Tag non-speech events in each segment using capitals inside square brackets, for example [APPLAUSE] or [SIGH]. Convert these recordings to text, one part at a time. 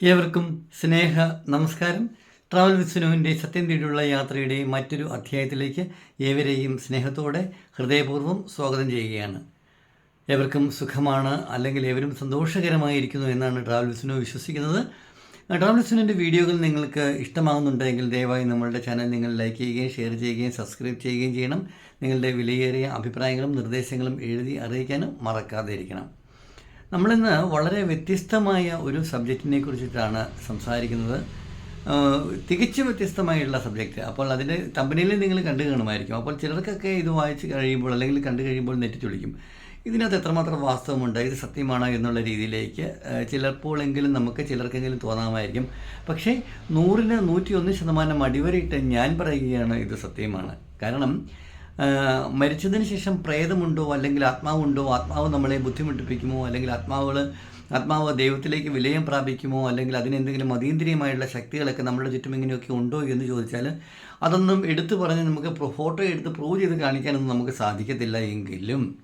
ഏവർക്കും സ്നേഹ നമസ്കാരം. ട്രാവൽ വിസ്നുവിന്റെ സത്യം തേടിയുള്ള യാത്രയുടെ മറ്റൊരു അധ്യായത്തിലേക്ക് ഏവരെയും സ്നേഹത്തോടെ ഹൃദയപൂർവം സ്വാഗതം ചെയ്യുകയാണ്. ഏവർക്കും സുഖമാണ് അല്ലെങ്കിൽ ഏവരും സന്തോഷകരമായിരിക്കുന്നു എന്നാണ് ട്രാവൽ വിസ്നു വിശ്വസിക്കുന്നത്. ട്രാവൽ വിസ്നുവിന്റെ വീഡിയോകൾ നിങ്ങൾക്ക് ഇഷ്ടമാകുന്നുണ്ടെങ്കിൽ ദയവായി നമ്മളുടെ ചാനൽ നിങ്ങൾ ലൈക്ക് ചെയ്യുകയും ഷെയർ ചെയ്യുകയും സബ്സ്ക്രൈബ് ചെയ്യുകയും ചെയ്യണം. നിങ്ങളുടെ വിലയേറിയ അഭിപ്രായങ്ങളും നിർദ്ദേശങ്ങളും എഴുതി അറിയിക്കാനും മറക്കാതെ ഇരിക്കണം നമ്മളിന്ന് വളരെ വ്യത്യസ്തമായ ഒരു സബ്ജക്റ്റിനെ കുറിച്ചിട്ടാണ് സംസാരിക്കുന്നത്. തികച്ചും വ്യത്യസ്തമായുള്ള സബ്ജക്റ്റ്. അപ്പോൾ അതിന്റെ കമ്പനിയിൽ നിങ്ങൾ കണ്ടു കാണുമായിരിക്കും. അപ്പോൾ ചിലർക്കൊക്കെ ഇത് വായിച്ച് കഴിയുമ്പോൾ അല്ലെങ്കിൽ കണ്ടു കഴിയുമ്പോൾ നെറ്റിച്ചൊളിക്കും. ഇതിനകത്ത് എത്രമാത്രം വാസ്തവമുണ്ട് ഇത് സത്യമാണോ എന്നുള്ള രീതിയിലേക്ക് ചിലപ്പോഴെങ്കിലും നമുക്ക് ചിലർക്കെങ്കിലും തോന്നാമായിരിക്കും. പക്ഷേ നൂറിന് നൂറ്റി ഒന്ന് ശതമാനം അടിവരയിട്ട് ഞാൻ പറയുകയാണ് ഇത് സത്യമാണ്. കാരണം മരിച്ചതിന് ശേഷം പ്രേതമുണ്ടോ അല്ലെങ്കിൽ ആത്മാവുണ്ടോ? ആത്മാവ് നമ്മളെ ബുദ്ധിമുട്ടിപ്പിക്കുമോ? അല്ലെങ്കിൽ ആത്മാവുകൾ ആത്മാവ് ദൈവത്തിലേക്ക് വിലയം പ്രാപിക്കുമോ? അല്ലെങ്കിൽ അതിനെന്തെങ്കിലും അതീന്ദ്രിയമായുള്ള ശക്തികളൊക്കെ നമ്മുടെ ചുറ്റും ഇങ്ങനെയൊക്കെ ഉണ്ടോ എന്ന് ചോദിച്ചാൽ അതൊന്നും എടുത്തു പറഞ്ഞ് നമുക്ക് ഫോട്ടോ എടുത്ത് പ്രൂവ് ചെയ്ത് കാണിക്കാനൊന്നും നമുക്ക് സാധിക്കത്തില്ല എങ്കിലും.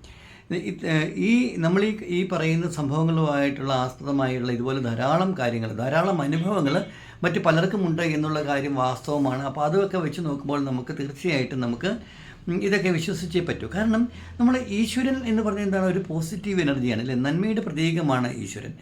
ഈ നമ്മൾ ഈ ഈ പറയുന്ന സംഭവങ്ങളുമായിട്ടുള്ള ആസ്പദമായുള്ള ഇതുപോലെ ധാരാളം കാര്യങ്ങൾ ധാരാളം അനുഭവങ്ങൾ മറ്റ് പലർക്കും ഉണ്ട് എന്നുള്ള കാര്യം വാസ്തവമാണ്. അപ്പോൾ അതൊക്കെ വെച്ച് നോക്കുമ്പോൾ നമുക്ക് തീർച്ചയായിട്ടും നമുക്ക് ഇതൊക്കെ വിശ്വസിച്ചേ പറ്റൂ. കാരണം നമ്മൾ ഈശ്വരൻ എന്ന് പറഞ്ഞ എന്താണ്? ഒരു പോസിറ്റീവ് എനർജിയാണ് അല്ലേ? നന്മയുടെ പ്രതീകമാണ് ഈശ്വരൻ.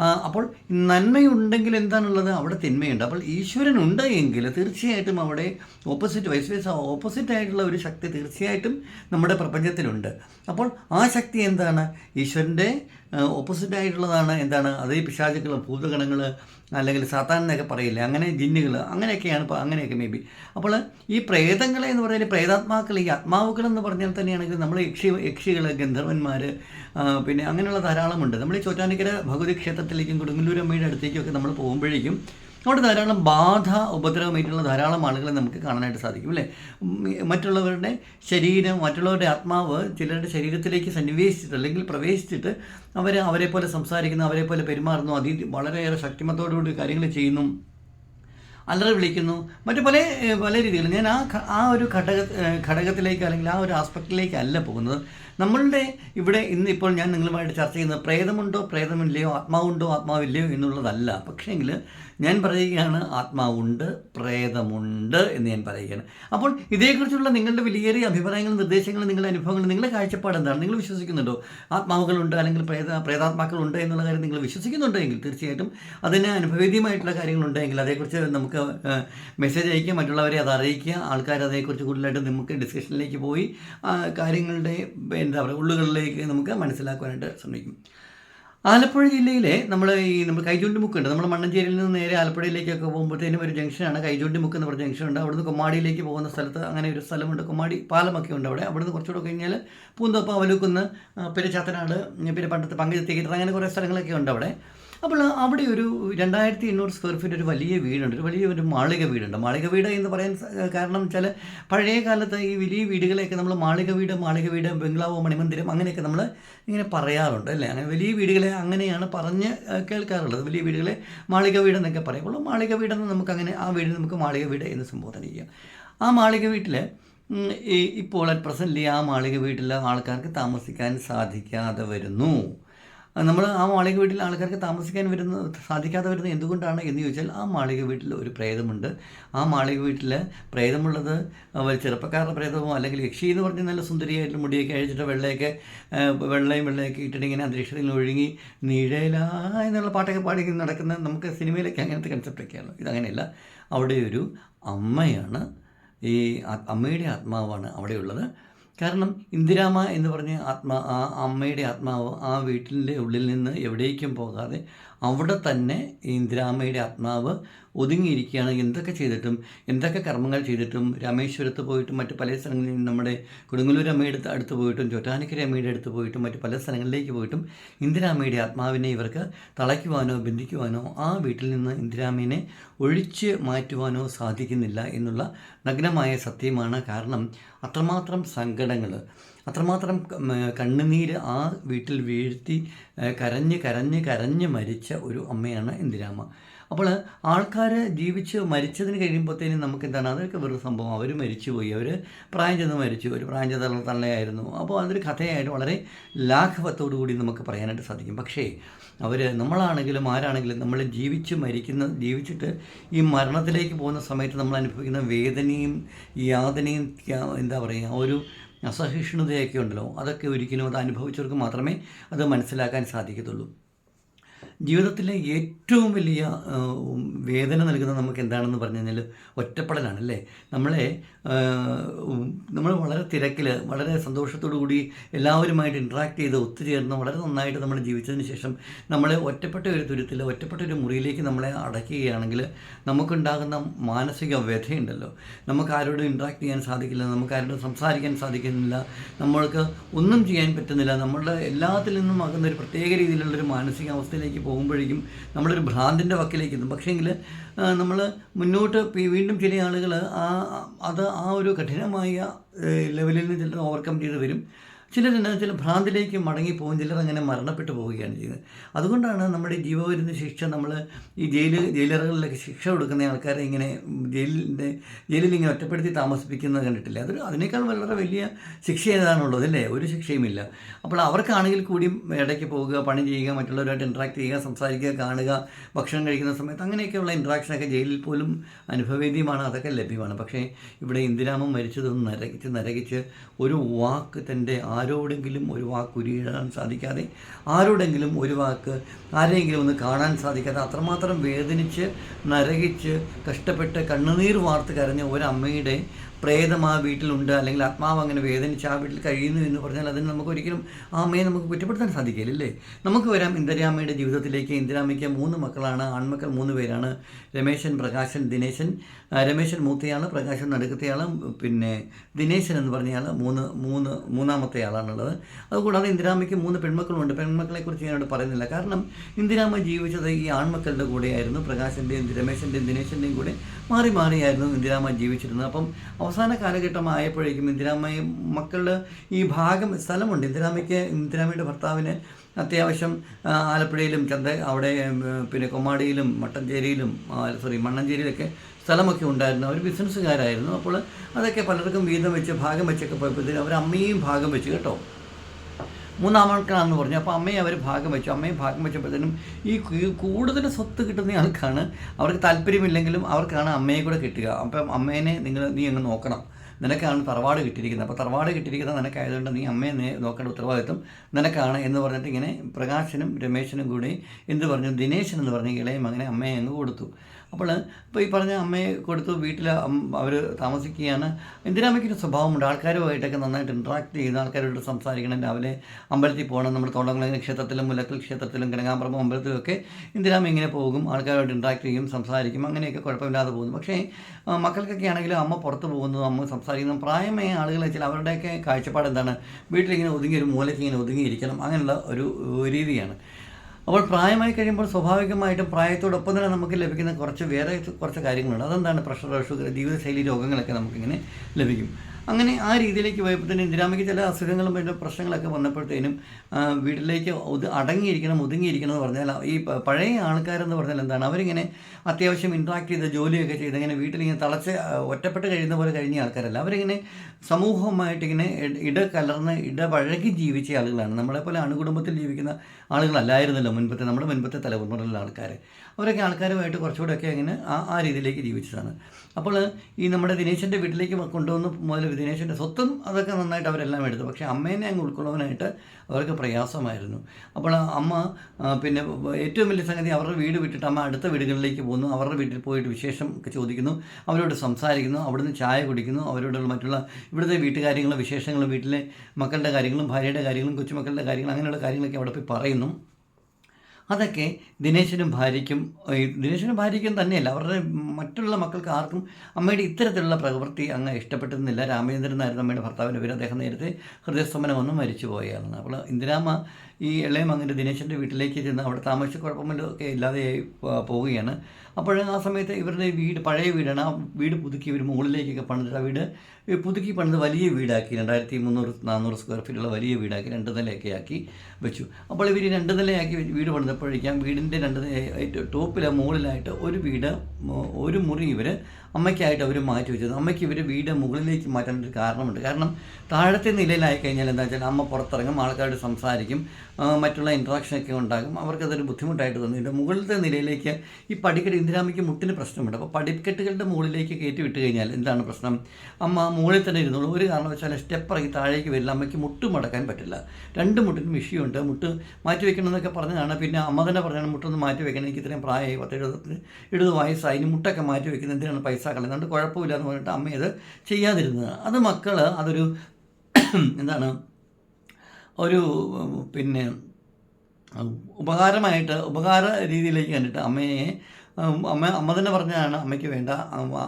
അപ്പോൾ നന്മയുണ്ടെങ്കിൽ എന്താണുള്ളത്? അവിടെ തിന്മയുണ്ട്. അപ്പോൾ ഈശ്വരൻ ഉണ്ട് എങ്കിൽ തീർച്ചയായിട്ടും അവിടെ ഓപ്പോസിറ്റ് വൈസ് വൈസ് ഓപ്പോസിറ്റ് ആയിട്ടുള്ള ഒരു ശക്തി തീർച്ചയായിട്ടും നമ്മുടെ പ്രപഞ്ചത്തിലുണ്ട്. അപ്പോൾ ആ ശക്തി എന്താണ്? ഈശ്വരന്റെ ഓപ്പോസിറ്റ് ആയിട്ടുള്ളതാണ്. എന്താണ്? അതേ പിശാചുക്കൾ ഭൂതഗണങ്ങൾ അല്ലെങ്കിൽ സാത്താൻ എന്നൊക്കെ പറയില്ലേ അങ്ങനെ ജിന്നുകൾ അങ്ങനെയൊക്കെയാണ് അങ്ങനെയൊക്കെ മേ ബി അപ്പോൾ ഈ പ്രേതങ്ങളെ എന്ന് പറഞ്ഞാൽ പ്രേതാത്മാക്കൾ ഈ ആത്മാവുകൾ എന്ന് പറഞ്ഞാൽ തന്നെയാണെങ്കിൽ നമ്മൾ യക്ഷി യക്ഷികൾ ഗന്ധർവന്മാർ പിന്നെ അങ്ങനെയുള്ള ധാരാളമുണ്ട്. നമ്മൾ ഈ ചോറ്റാനിക്കര ഭഗവതി ക്ഷേത്രത്തിലേക്കും കൊടുങ്ങല്ലൂരമ്മയുടെ അടുത്തേക്കും ഒക്കെ നമ്മൾ പോകുമ്പോഴേക്കും അവിടെ ധാരാളം ബാധ ഉപദ്രവമായിട്ടുള്ള ധാരാളം ആളുകളെ നമുക്ക് കാണാനായിട്ട് സാധിക്കും അല്ലേ? മറ്റുള്ളവരുടെ ശരീരം മറ്റുള്ളവരുടെ ആത്മാവ് ചിലരുടെ ശരീരത്തിലേക്ക് സന്നിവേശിച്ചിട്ട് അല്ലെങ്കിൽ പ്രവേശിച്ചിട്ട് അവർ അവരെ പോലെ സംസാരിക്കുന്നു അവരെ പോലെ പെരുമാറുന്നു അതി വളരെയേറെ ശക്തിമത്തോടുകൂടി കാര്യങ്ങൾ ചെയ്യുന്നു അല്ലറ വിളിക്കുന്നു മറ്റു പല പല രീതികളും ഞാൻ ആ ആ ഒരു ഘടക ഘടകത്തിലേക്ക് അല്ലെങ്കിൽ ആ ഒരു ആസ്പെക്റ്റിലേക്ക് അല്ല പോകുന്നത്. നമ്മളുടെ ഇവിടെ ഇന്ന് ഇപ്പോൾ ഞാൻ നിങ്ങളുമായിട്ട് ചർച്ച ചെയ്യുന്നത് പ്രേതമുണ്ടോ പ്രേതമില്ലയോ ആത്മാവുണ്ടോ ആത്മാവില്ലയോ എന്നുള്ളതല്ല. പക്ഷേങ്കിൽ ഞാൻ പറയുകയാണ് ആത്മാവുണ്ട് പ്രേതമുണ്ട് എന്ന് ഞാൻ പറയുകയാണ്. അപ്പോൾ ഇതേക്കുറിച്ചുള്ള നിങ്ങളുടെ വിലയേറിയ അഭിപ്രായങ്ങളും നിർദ്ദേശങ്ങളും നിങ്ങളുടെ അനുഭവങ്ങളും നിങ്ങളുടെ കാഴ്ചപ്പാട് എന്താണ്? നിങ്ങൾ വിശ്വസിക്കുന്നുണ്ടോ? ആത്മാവുകളുണ്ട് അല്ലെങ്കിൽ പ്രേത പ്രേതാത്മാക്കളുണ്ട് എന്നുള്ള കാര്യം നിങ്ങൾ വിശ്വസിക്കുന്നുണ്ടെങ്കിൽ തീർച്ചയായിട്ടും അതിന് അനുഭവേദ്യമായിട്ടുള്ള കാര്യങ്ങളുണ്ടെങ്കിൽ അതേക്കുറിച്ച് നമുക്ക് മെസ്സേജ് അയക്കുക മറ്റുള്ളവരെ അത് അറിയിക്കുക ആൾക്കാർ അതേക്കുറിച്ച് കൂടുതലായിട്ട് നമുക്ക് ഡിസ്കഷനിലേക്ക് പോയി കാര്യങ്ങളുടെ എന്താ പറയുക ഉള്ളുകളിലേക്ക് നമുക്ക് മനസ്സിലാക്കുവാനായിട്ട് ശ്രമിക്കും. ആലപ്പുഴ ജില്ലയിലെ നമ്മൾ ഈ നമ്മൾ കൈചൂണ്ടി മുക്കുണ്ട്. നമ്മൾ മണ്ണഞ്ചേരിയിൽ നിന്ന് നേരെ ആലപ്പുഴയിലേക്കൊക്കെ പോകുമ്പോഴത്തേനും ഒരു ജംഗ്ഷനാണ്. കൈചൂണ്ടി മുക്ക് എന്ന് പറഞ്ഞ ജംഗ്ഷൻ ഉണ്ട് അവിടുന്ന് കൊമ്മാടിയിലേക്ക് പോകുന്ന സ്ഥലത്ത് അങ്ങനെ ഒരു സ്ഥലമുണ്ട്. കൊമ്മാടി പാലമൊക്കെ ഉണ്ട് അവിടെ. അവിടുന്ന് കുറച്ചുകൂടെ കഴിഞ്ഞാൽ പൂന്തോപ്പ അവലുക്കുന്ന് പിന്നെ ചത്തനാട് പിന്നെ പണ്ടത്തെ പങ്കജ തിയേറ്റർ അങ്ങനെ കുറേ സ്ഥലങ്ങളൊക്കെ ഉണ്ട് അവിടെ. അപ്പോൾ അവിടെ ഒരു രണ്ടായിരത്തി എണ്ണൂറ് സ്ക്വയർ ഫീറ്റ് ഒരു വലിയ വീടുണ്ട്. ഒരു വലിയ ഒരു മാളിക വീടുണ്ട്. മാളിക വീട് എന്ന് പറയാൻ കാരണം വെച്ചാൽ പഴയ കാലത്ത് ഈ വലിയ വീടുകളെയൊക്കെ നമ്മൾ മാളിക വീട് മാളിക വീട് ബംഗ്ലാവ് മണിമന്ദിരം അങ്ങനെയൊക്കെ നമ്മൾ ഇങ്ങനെ പറയാറുണ്ട് അല്ലേ? അങ്ങനെ വലിയ വീടുകളെ അങ്ങനെയാണ് പറഞ്ഞ് കേൾക്കാറുള്ളത്. വലിയ വീടുകളെ മാളിക വീട് എന്നൊക്കെ പറയും അപ്പോൾ മാളിക വീടെന്ന് നമുക്ക് അങ്ങനെ ആ വീട് നമുക്ക് മാളിക വീട് എന്ന് സംബോധന ചെയ്യാം. ആ മാളിക വീട്ടിൽ ഇപ്പോൾ അറ്റ് പ്രസന്റ് ആ മാളിക വീട്ടിലെ ആൾക്കാർക്ക് താമസിക്കാൻ സാധിക്കാതെ വരുന്നു. നമ്മൾ ആ മാളിക വീട്ടിൽ ആൾക്കാർക്ക് താമസിക്കാൻ വരുന്ന സാധിക്കാതെ വരുന്നത് എന്തുകൊണ്ടാണ് എന്ന് ചോദിച്ചാൽ ആ മാളിക വീട്ടിൽ ഒരു പ്രേതമുണ്ട്. ആ മാളിക വീട്ടിൽ പ്രേതമുള്ളത് ചെറുപ്പക്കാരുടെ പ്രേതമോ അല്ലെങ്കിൽ യക്ഷി എന്ന് പറഞ്ഞ നല്ല സുന്ദരിയായിട്ട് മുടിയൊക്കെ അഴിച്ചിട്ട് വെള്ളയൊക്കെ വെള്ളയും വെള്ളയൊക്കെ ഇട്ടിട്ട് ഇങ്ങനെ അന്തരീക്ഷത്തിൽ ഒഴുകി നീഴല എന്നുള്ള പാട്ടൊക്കെ പാടി നടക്കുന്ന നമുക്ക് സിനിമയിലൊക്കെ അങ്ങനത്തെ കൺസെപ്റ്റൊക്കെയാണ് ഇതങ്ങനെയല്ല. അവിടെ ഒരു അമ്മയാണ് ഈ അമ്മയുടെ ആത്മാവാണ് അവിടെയുള്ളത്. കാരണം ഇന്ദിരാമ എന്ന് പറഞ്ഞ ആത്മാ ആ അമ്മയുടെ ആത്മാവ് ആ വീട്ടിന്റെ ഉള്ളിൽ നിന്ന് എവിടേക്കും പോകാതെ അവിടെ തന്നെ ഇന്ദിരാമയുടെ ആത്മാവ് ഒതുങ്ങിയിരിക്കുകയാണ്. എന്തൊക്കെ ചെയ്തിട്ടും എന്തൊക്കെ കർമ്മങ്ങൾ ചെയ്തിട്ടും രാമേശ്വരത്ത് പോയിട്ടും മറ്റ് പല സ്ഥലങ്ങളിൽ നമ്മുടെ കൊടുങ്ങല്ലൂർ അമ്മയുടെ അടുത്ത് പോയിട്ടും ചൊറ്റാനിക്കര അമ്മയുടെ അടുത്ത് പോയിട്ടും മറ്റ് പല സ്ഥലങ്ങളിലേക്ക് പോയിട്ടും ഇന്ദിരാമയുടെ ആത്മാവിനെ ഇവർക്ക് തളയ്ക്കുവാനോ ബന്ധിക്കുവാനോ ആ വീട്ടിൽ നിന്ന് ഇന്ദിരാമയെ ഒഴിച്ച് മാറ്റുവാനോ സാധിക്കുന്നില്ല എന്നുള്ള നഗ്നമായ സത്യമാണ് കാരണം അത്രമാത്രം സങ്കടങ്ങൾ. അത്രമാത്രം കണ്ണുനീര് ആ വീട്ടിൽ വീഴ്ത്തി കരഞ്ഞ് കരഞ്ഞ് കരഞ്ഞ് മരിച്ച ഒരു അമ്മയാണ് ഇന്ദിരാമ്മ. അപ്പോൾ ആൾക്കാർ ജീവിച്ച് മരിച്ചതിന് കഴിയുമ്പോഴത്തേനും നമുക്ക് എന്താണ് അതൊക്കെ വെറും സംഭവം. അവർ മരിച്ചുപോയി. അവർ പ്രായം ചെന്ന് മരിച്ചു. ഒരു പ്രായം ചെന്ന തള്ളയായിരുന്നു. അപ്പോൾ അതൊരു കഥയായിട്ട് വളരെ ലാഘവത്തോടു കൂടി നമുക്ക് പറയാനായിട്ട് സാധിക്കും. പക്ഷേ അവർ നമ്മളാണെങ്കിലും ആരാണെങ്കിലും നമ്മൾ ജീവിച്ച് മരിക്കുന്ന ജീവിച്ചിട്ട് ഈ മരണത്തിലേക്ക് പോകുന്ന സമയത്ത് നമ്മൾ അനുഭവിക്കുന്ന വേദനയും യാതനയും എന്താ പറയുക ഒരു അസഹിഷ്ണുതയൊക്കെ ഉണ്ടല്ലോ. അതൊക്കെ ഒരിക്കലും അത് അനുഭവിച്ചവർക്ക് മാത്രമേ അത് മനസ്സിലാക്കാൻ സാധിക്കത്തുള്ളൂ. ജീവിതത്തിലെ ഏറ്റവും വലിയ വേദന നൽകുന്നത് നമുക്ക് എന്താണെന്ന് പറഞ്ഞു കഴിഞ്ഞാൽ ഒറ്റപ്പെടലാണ് അല്ലേ നമ്മളെ നമ്മൾ വളരെ തിരക്കിൽ വളരെ സന്തോഷത്തോടു കൂടി എല്ലാവരുമായിട്ട് ഇൻട്രാക്ട് ചെയ്ത് ഒത്തുചേർന്ന് വളരെ നന്നായിട്ട് നമ്മൾ ജീവിച്ചതിന് ശേഷം നമ്മളെ ഒറ്റപ്പെട്ട ഒരു തുരുത്തിൽ ഒറ്റപ്പെട്ട ഒരു മുറിയിലേക്ക് നമ്മളെ അടയ്ക്കുകയാണെങ്കിൽ നമുക്കുണ്ടാകുന്ന മാനസിക വ്യഥയുണ്ടല്ലോ. നമുക്ക് ആരോടും ഇൻട്രാക്ട് ചെയ്യാൻ സാധിക്കില്ല നമുക്ക് ആരോടും സംസാരിക്കാൻ സാധിക്കുന്നില്ല നമ്മൾക്ക് ഒന്നും ചെയ്യാൻ പറ്റുന്നില്ല നമ്മളുടെ എല്ലാത്തിൽ നിന്നും ആകുന്ന ഒരു പ്രത്യേക രീതിയിലുള്ളൊരു മാനസികാവസ്ഥയിലേക്ക് പോകുമ്പോഴേക്കും നമ്മളൊരു ഭ്രാന്തിന്റെ വക്കിലേക്ക് എത്തും. പക്ഷേങ്കിൽ നമ്മൾ മുന്നോട്ട് വീണ്ടും ചില ആളുകൾ ആ അത് ആ ഒരു കഠിനമായ ലെവലിൽ നിന്ന് ചിലർ ഓവർകം ചെയ്ത് വരും. ചിലർ എന്നാ ചില ഭ്രാന്തിലേക്ക് മടങ്ങിപ്പോകും ചിലർ അങ്ങനെ മരണപ്പെട്ടു പോവുകയാണ് ചെയ്യുന്നത്. അതുകൊണ്ടാണ് നമ്മുടെ ജീവപര്യന്ത ശിക്ഷ നമ്മൾ ഈ ജയിൽ ജയിലറുകളിലൊക്കെ ശിക്ഷ കൊടുക്കുന്ന ആൾക്കാരെ ഇങ്ങനെ ജയിലിന്റെ ജയിലിൽ ഇങ്ങനെ ഒറ്റപ്പെടുത്തി താമസിപ്പിക്കുന്നത് കണ്ടിട്ടില്ല? അതൊരു അതിനേക്കാൾ വളരെ വലിയ ശിക്ഷ ഏതാണുള്ളത് അല്ലേ? ഒരു ശിക്ഷയുമില്ല. അപ്പോൾ അവർക്കാണെങ്കിൽ കൂടിയും ഇടയ്ക്ക് പോവുക പണി ചെയ്യുക മറ്റുള്ളവരുമായിട്ട് ഇൻട്രാക്ട് ചെയ്യുക സംസാരിക്കുക കാണുക ഭക്ഷണം കഴിക്കുന്ന സമയത്ത് അങ്ങനെയൊക്കെയുള്ള ഇൻട്രാക്ഷനൊക്കെ ജയിലിൽ പോലും അനുഭവേദ്യമാണ് അതൊക്കെ ലഭ്യമാണ്. പക്ഷേ ഇവിടെ ഇന്ദിരാമം മരിച്ചതൊന്ന് നരകിച്ച് നരകിച്ച് ഒരു വാക്ക് തന്റെ ആരോടെങ്കിലും ഒരു വാക്ക് ഉരിയിടാൻ സാധിക്കാതെ ആരോടെങ്കിലും ഒരു വാക്ക് ആരെങ്കിലും ഒന്ന് കാണാൻ സാധിക്കാതെ അത്രമാത്രം വേദനിച്ച് നരകിച്ച് കഷ്ടപ്പെട്ട് കണ്ണുനീർ വാർത്ത് കരഞ്ഞ ഒരമ്മയുടെ പ്രേതം ആ വീട്ടിലുണ്ട് അല്ലെങ്കിൽ ആത്മാവ് അങ്ങനെ വേദനിച്ച് ആ വീട്ടിൽ കഴിയുന്നു എന്ന് പറഞ്ഞാൽ അതിന് നമുക്ക് ഒരിക്കലും ആ അമ്മയെ നമുക്ക് കുറ്റപ്പെടുത്താൻ സാധിക്കില്ലല്ലേ? നമുക്ക് വരാം ഇന്ദിരാമ്മയുടെ ജീവിതത്തിലേക്ക്. ഇന്ദിരാമ്മയ്ക്ക് മൂന്ന് മക്കളാണ്. ആൺമക്കൾ മൂന്ന് പേരാണ്. രമേശൻ പ്രകാശൻ ദിനേശൻ. രമേശൻ മൂത്തയാൾ പ്രകാശൻ നടുക്കത്തെയാൾ പിന്നെ ദിനേശൻ എന്ന് പറഞ്ഞയാൾ മൂന്ന് മൂന്ന് മൂന്നാമത്തെ ആളാണുള്ളത് അതുകൂടാതെ ഇന്ദിരാമയ്ക്ക് മൂന്ന് പെൺമക്കളുണ്ട്. പെൺമക്കളെക്കുറിച്ച് ഞാനോട് പറയുന്നില്ല. കാരണം ഇന്ദിരാമ ജീവിച്ചത് ഈ ആൺമക്കളുടെ കൂടെയായിരുന്നു. പ്രകാശന്റെയും രമേശന്റെയും ദിനേശന്റെയും കൂടെ മാറി മാറിയായിരുന്നു ഇന്ദിരാമ ജീവിച്ചിരുന്നത്. അപ്പം അവസാന കാലഘട്ടം ആയപ്പോഴേക്കും ഇന്ദിരാമയും മക്കളുടെ ഈ ഭാഗം സ്ഥലമുണ്ട്. ഇന്ദിരാമയ്ക്ക് ഇന്ദിരാമയുടെ ഭർത്താവിന് അത്യാവശ്യം ആലപ്പുഴയിലും ചന്ത അവിടെ പിന്നെ കൊമ്മാടിയിലും മട്ടഞ്ചേരിയിലും സോറി മണ്ണഞ്ചേരിയിലൊക്കെ സ്ഥലമൊക്കെ ഉണ്ടായിരുന്നു അവർ ബിസിനസ്സുകാരായിരുന്നു. അപ്പോൾ അതൊക്കെ പലർക്കും വീതം വെച്ച് ഭാഗം വെച്ചൊക്കെ പോയപ്പോഴത്തേക്കും അവർ അമ്മയും ഭാഗം വെച്ച് കേട്ടോ. മൂന്നാമൾക്കാണെന്ന് പറഞ്ഞു. അപ്പോൾ അമ്മയെ അവർ ഭാഗം വെച്ചു. അമ്മയെ ഭാഗം വെച്ചപ്പോഴത്തേനും ഈ കൂടുതൽ സ്വത്ത് കിട്ടുന്ന ആൾക്കാണ് അവർക്ക് താല്പര്യമില്ലെങ്കിലും അവർക്കാണ് അമ്മയെ കൂടെ കിട്ടുക. അപ്പം അമ്മേനെ നിങ്ങൾ നീ അങ്ങ് നോക്കണം. നിനക്കാണ് തറവാട് കിട്ടിയിരിക്കുന്നത്. അപ്പോൾ തറവാട് കിട്ടിയിരിക്കുന്നത് നിനക്കായതുകൊണ്ട് നീ അമ്മയെ നോക്കേണ്ട ഉത്തരവാദിത്വം നിനക്കാണ് എന്ന് പറഞ്ഞിട്ട് ഇങ്ങനെ പ്രകാശനും രമേശനും കൂടി എന്ത് പറഞ്ഞു? ദിനേശൻ എന്ന് പറഞ്ഞ ഇളയും അങ്ങനെ അമ്മയെ അങ്ങ് കൊടുത്തു. അപ്പോൾ ഇപ്പോൾ ഈ പറഞ്ഞ അമ്മയെ കൊടുത്തു വീട്ടിൽ അവർ താമസിക്കുകയാണ്. ഇന്ദിരാമ്മയ്ക്കൊരു സ്വഭാവമുണ്ട്. ആൾക്കാരുമായിട്ടൊക്കെ നന്നായിട്ട് ഇൻട്രാക്ട് ചെയ്യുന്ന ആൾക്കാരോട് സംസാരിക്കണം. രാവിലെ അമ്പലത്തിൽ പോകണം. നമ്മുടെ തോണ്ടംകുളങ്ങര ക്ഷേത്രത്തിലും മുലക്കൽ ക്ഷേത്രത്തിലും കനകാമ്പറമ്പ് അമ്പലത്തിലും ഒക്കെ ഇന്ദിരാമ്മ ഇങ്ങനെ പോകും. ആൾക്കാരോട് ഇൻട്രാക്ട് ചെയ്യും സംസാരിക്കും. അങ്ങനെയൊക്കെ കുഴപ്പമില്ലാതെ പോകുന്നു. പക്ഷേ മക്കൾക്കൊക്കെ ആണെങ്കിലും അമ്മ പുറത്ത് പോകുന്നു അമ്മ സംസാരിക്കുന്നു. പ്രായമായ ആളുകൾ വെച്ചാൽ അവരുടെയൊക്കെ കാഴ്ചപ്പാട് എന്താണ്? വീട്ടിലിങ്ങനെ ഒതുങ്ങി ഒരു മൂലയ്ക്ക് ഇങ്ങനെ ഒതുങ്ങിയിരിക്കണം. അങ്ങനെയുള്ള ഒരു രീതിയാണ്. അപ്പോൾ പ്രായമായി കഴിയുമ്പോൾ സ്വാഭാവികമായിട്ടും പ്രായത്തോടൊപ്പം തന്നെ നമുക്ക് ലഭിക്കുന്ന കുറച്ച് വേറെ കുറച്ച് കാര്യങ്ങളുണ്ട്. അതെന്താണ്? പ്രഷർ ഷുഗർ ജീവിതശൈലി രോഗങ്ങളൊക്കെ നമുക്കിങ്ങനെ ലഭിക്കും. അങ്ങനെ ആ രീതിയിലേക്ക് പോയപ്പോൾ തന്നെ ഇന്ദിരാമയ്ക്ക് ചില അസുഖങ്ങളും അതിന്റെ പ്രശ്നങ്ങളൊക്കെ വന്നപ്പോഴത്തേനും വീട്ടിലേക്ക് അടങ്ങിയിരിക്കണം ഒതുങ്ങിയിരിക്കണം എന്ന് പറഞ്ഞാൽ ഈ പഴയ ആൾക്കാരെന്ന് പറഞ്ഞാൽ എന്താണ്? അവരിങ്ങനെ അത്യാവശ്യം ഇൻട്രാക്ട് ചെയ്ത് ജോലിയൊക്കെ ചെയ്ത് ഇങ്ങനെ വീട്ടിലിങ്ങനെ തളച്ച് ഒറ്റപ്പെട്ട് കഴിയുന്ന പോലെ കഴിഞ്ഞ ആൾക്കാരല്ല. അവരിങ്ങനെ സമൂഹവുമായിട്ട് ഇങ്ങനെ ഇട- കലർന്ന് ഇടപഴകി ജീവിച്ച ആളുകളാണ്. നമ്മളെപ്പോലെ അണുകുടുംബത്തിൽ ജീവിക്കുന്ന ആളുകളല്ലായിരുന്നല്ലോ മുൻപത്തെ നമ്മുടെ മുൻപത്തെ തലമുറയിലുള്ള ആൾക്കാർ അവരൊക്കെ ആൾക്കാരുമായിട്ട് കുറച്ചുകൂടെയൊക്കെ ഇങ്ങനെ ആ ആ രീതിയിലേക്ക് ജീവിച്ചതാണ്. അപ്പോൾ ഈ നമ്മുടെ ദിനേശന്റെ വീട്ടിലേക്ക് കൊണ്ടുവന്ന് മുതൽ ദിനേശന്റെ സ്വത്തും അതൊക്കെ നന്നായിട്ട് അവരെല്ലാം എടുത്തു. പക്ഷേ അമ്മേനെ അങ്ങ് ഉൾക്കൊള്ളുവാനായിട്ട് അവർക്ക് പ്രയാസമായിരുന്നു. അപ്പോൾ അമ്മ പിന്നെ ഏറ്റവും വലിയ സംഗതി അവരുടെ വീട് വിട്ടിട്ട് അമ്മ അടുത്ത വീടുകളിലേക്ക് പോകുന്നു അവരുടെ വീട്ടിൽ പോയിട്ട് വിശേഷം ഒക്കെ ചോദിക്കുന്നു അവരോട് സംസാരിക്കുന്നു അവിടുന്ന് ചായ കുടിക്കുന്നു അവരോടുള്ള മറ്റുള്ള ഇവിടുത്തെ വീട്ടുകാര്യങ്ങളും വിശേഷങ്ങളും വീട്ടിലെ മക്കളുടെ കാര്യങ്ങളും ഭാര്യയുടെ കാര്യങ്ങളും കൊച്ചുമക്കളുടെ കാര്യങ്ങളും അങ്ങനെയുള്ള കാര്യങ്ങളൊക്കെ അവിടെ പോയി പറയുന്നു. അതൊക്കെ ദിനേശനും ഭാര്യയ്ക്കും ദിനേശനും ഭാര്യയ്ക്കും തന്നെയല്ല അവരുടെ മറ്റുള്ള മക്കൾക്ക് ആർക്കും അമ്മയുടെ ഇത്തരത്തിലുള്ള പ്രവൃത്തി അങ്ങ് ഇഷ്ടപ്പെട്ടിരുന്നില്ല രാമചന്ദ്രൻ നായർ അമ്മയുടെ ഭർത്താവിന്റെ പേര് അദ്ദേഹം നേരത്തെ ഹൃദയസ്തമനം വന്ന് മരിച്ചു പോയായിരുന്നു അപ്പോൾ ഇന്ദിരാമ്മ ഈ ഇളയ മകന്റെ ദിനേശന്റെ വീട്ടിലേക്ക് ചെന്ന് അവിടെ താമസിച്ച കുഴപ്പമൊക്കെ ഇല്ലാതെ പോവുകയാണ്. അപ്പോൾ ആ സമയത്ത് ഇവരുടെ വീട് പഴയ വീടാണ്. ആ വീട് പുതുക്കി ഇവർ മുകളിലേക്കൊക്കെ പണിതിട്ട് ആ വീട് പുതുക്കി പണിത് വലിയ വീടാക്കി രണ്ടായിരത്തി മുന്നൂറ് നാനൂറ് സ്ക്വയർ ഫീറ്റുള്ള വലിയ വീടാക്കി രണ്ട് നിലയൊക്കെ ആക്കി വെച്ചു. അപ്പോൾ ഇവർ രണ്ട് നിലയാക്കി വീട് പണിതപ്പോഴേക്കും വീടിന്റെ രണ്ട് ടോപ്പിലെ മുകളിലായിട്ട് ഒരു വീട് ഒരു മുറി ഇവർ അമ്മയ്ക്കായിട്ട് അവർ മാറ്റി വെച്ചത്. അമ്മയ്ക്ക് ഇവർ വീട് മുകളിലേക്ക് മാറ്റാൻ ഒരു കാരണമുണ്ട്. കാരണം താഴത്തെ നിലയിലായി കഴിഞ്ഞാൽ എന്താ വെച്ചാൽ അമ്മ പുറത്തിറങ്ങും ആൾക്കാരോട് സംസാരിക്കും മറ്റുള്ള ഇൻട്രാക്ഷനൊക്കെ ഉണ്ടാകും. അവർക്കതൊരു ബുദ്ധിമുട്ടായിട്ട് തോന്നിയിട്ട് മുകളിലത്തെ നിലയിലേക്ക് ഈ പടിക്കെട്ട് ഇന്ദിരാമയ്ക്ക് മുട്ടിന് പ്രശ്നമുണ്ട്. അപ്പോൾ പടിക്കെട്ടുകളുടെ മുകളിലേക്ക് കയറ്റി വിട്ട് കഴിഞ്ഞാൽ എന്താണ് പ്രശ്നം? അമ്മ മുകളിൽ തന്നെ ഇരുന്നുള്ളൂ ഒരു കാരണവശാലും സ്റ്റെപ്പ് ഇറങ്ങി താഴേക്ക് വരില്ല. അമ്മയ്ക്ക് മുട്ട് മടക്കാൻ പറ്റില്ല. രണ്ട് മുട്ടിനും വിഷയമുണ്ട്. മുട്ട് മാറ്റി വെക്കണം എന്നൊക്കെ പറഞ്ഞതാണ്. പിന്നെ അമ്മ തന്നെ പറഞ്ഞാണ് മുട്ടൊന്ന് മാറ്റി വെക്കണം. എനിക്ക് ഇത്രയും പ്രായമായി പത്ത് എഴുപത്തി എഴുപത് വയസ്സായി. ഇനി മുട്ടൊക്കെ മാറ്റി വെക്കുന്നത് എന്തിനാണ്? പൈസ കളയുന്നത് കുഴപ്പമില്ല എന്ന് പറഞ്ഞിട്ട് അമ്മ ഇത് ചെയ്യാതിരുന്നത്. അത് മക്കൾ അതൊരു [CLEARS THROAT] എന്താണ് ഒരു പിന്നെ ഉപകാരമായിട്ട് ഉപകാര രീതിയിലേക്ക് കണ്ടിട്ട് അമ്മയെ അമ്മ അമ്മ തന്നെ പറഞ്ഞതാണ് അമ്മയ്ക്ക് വേണ്ട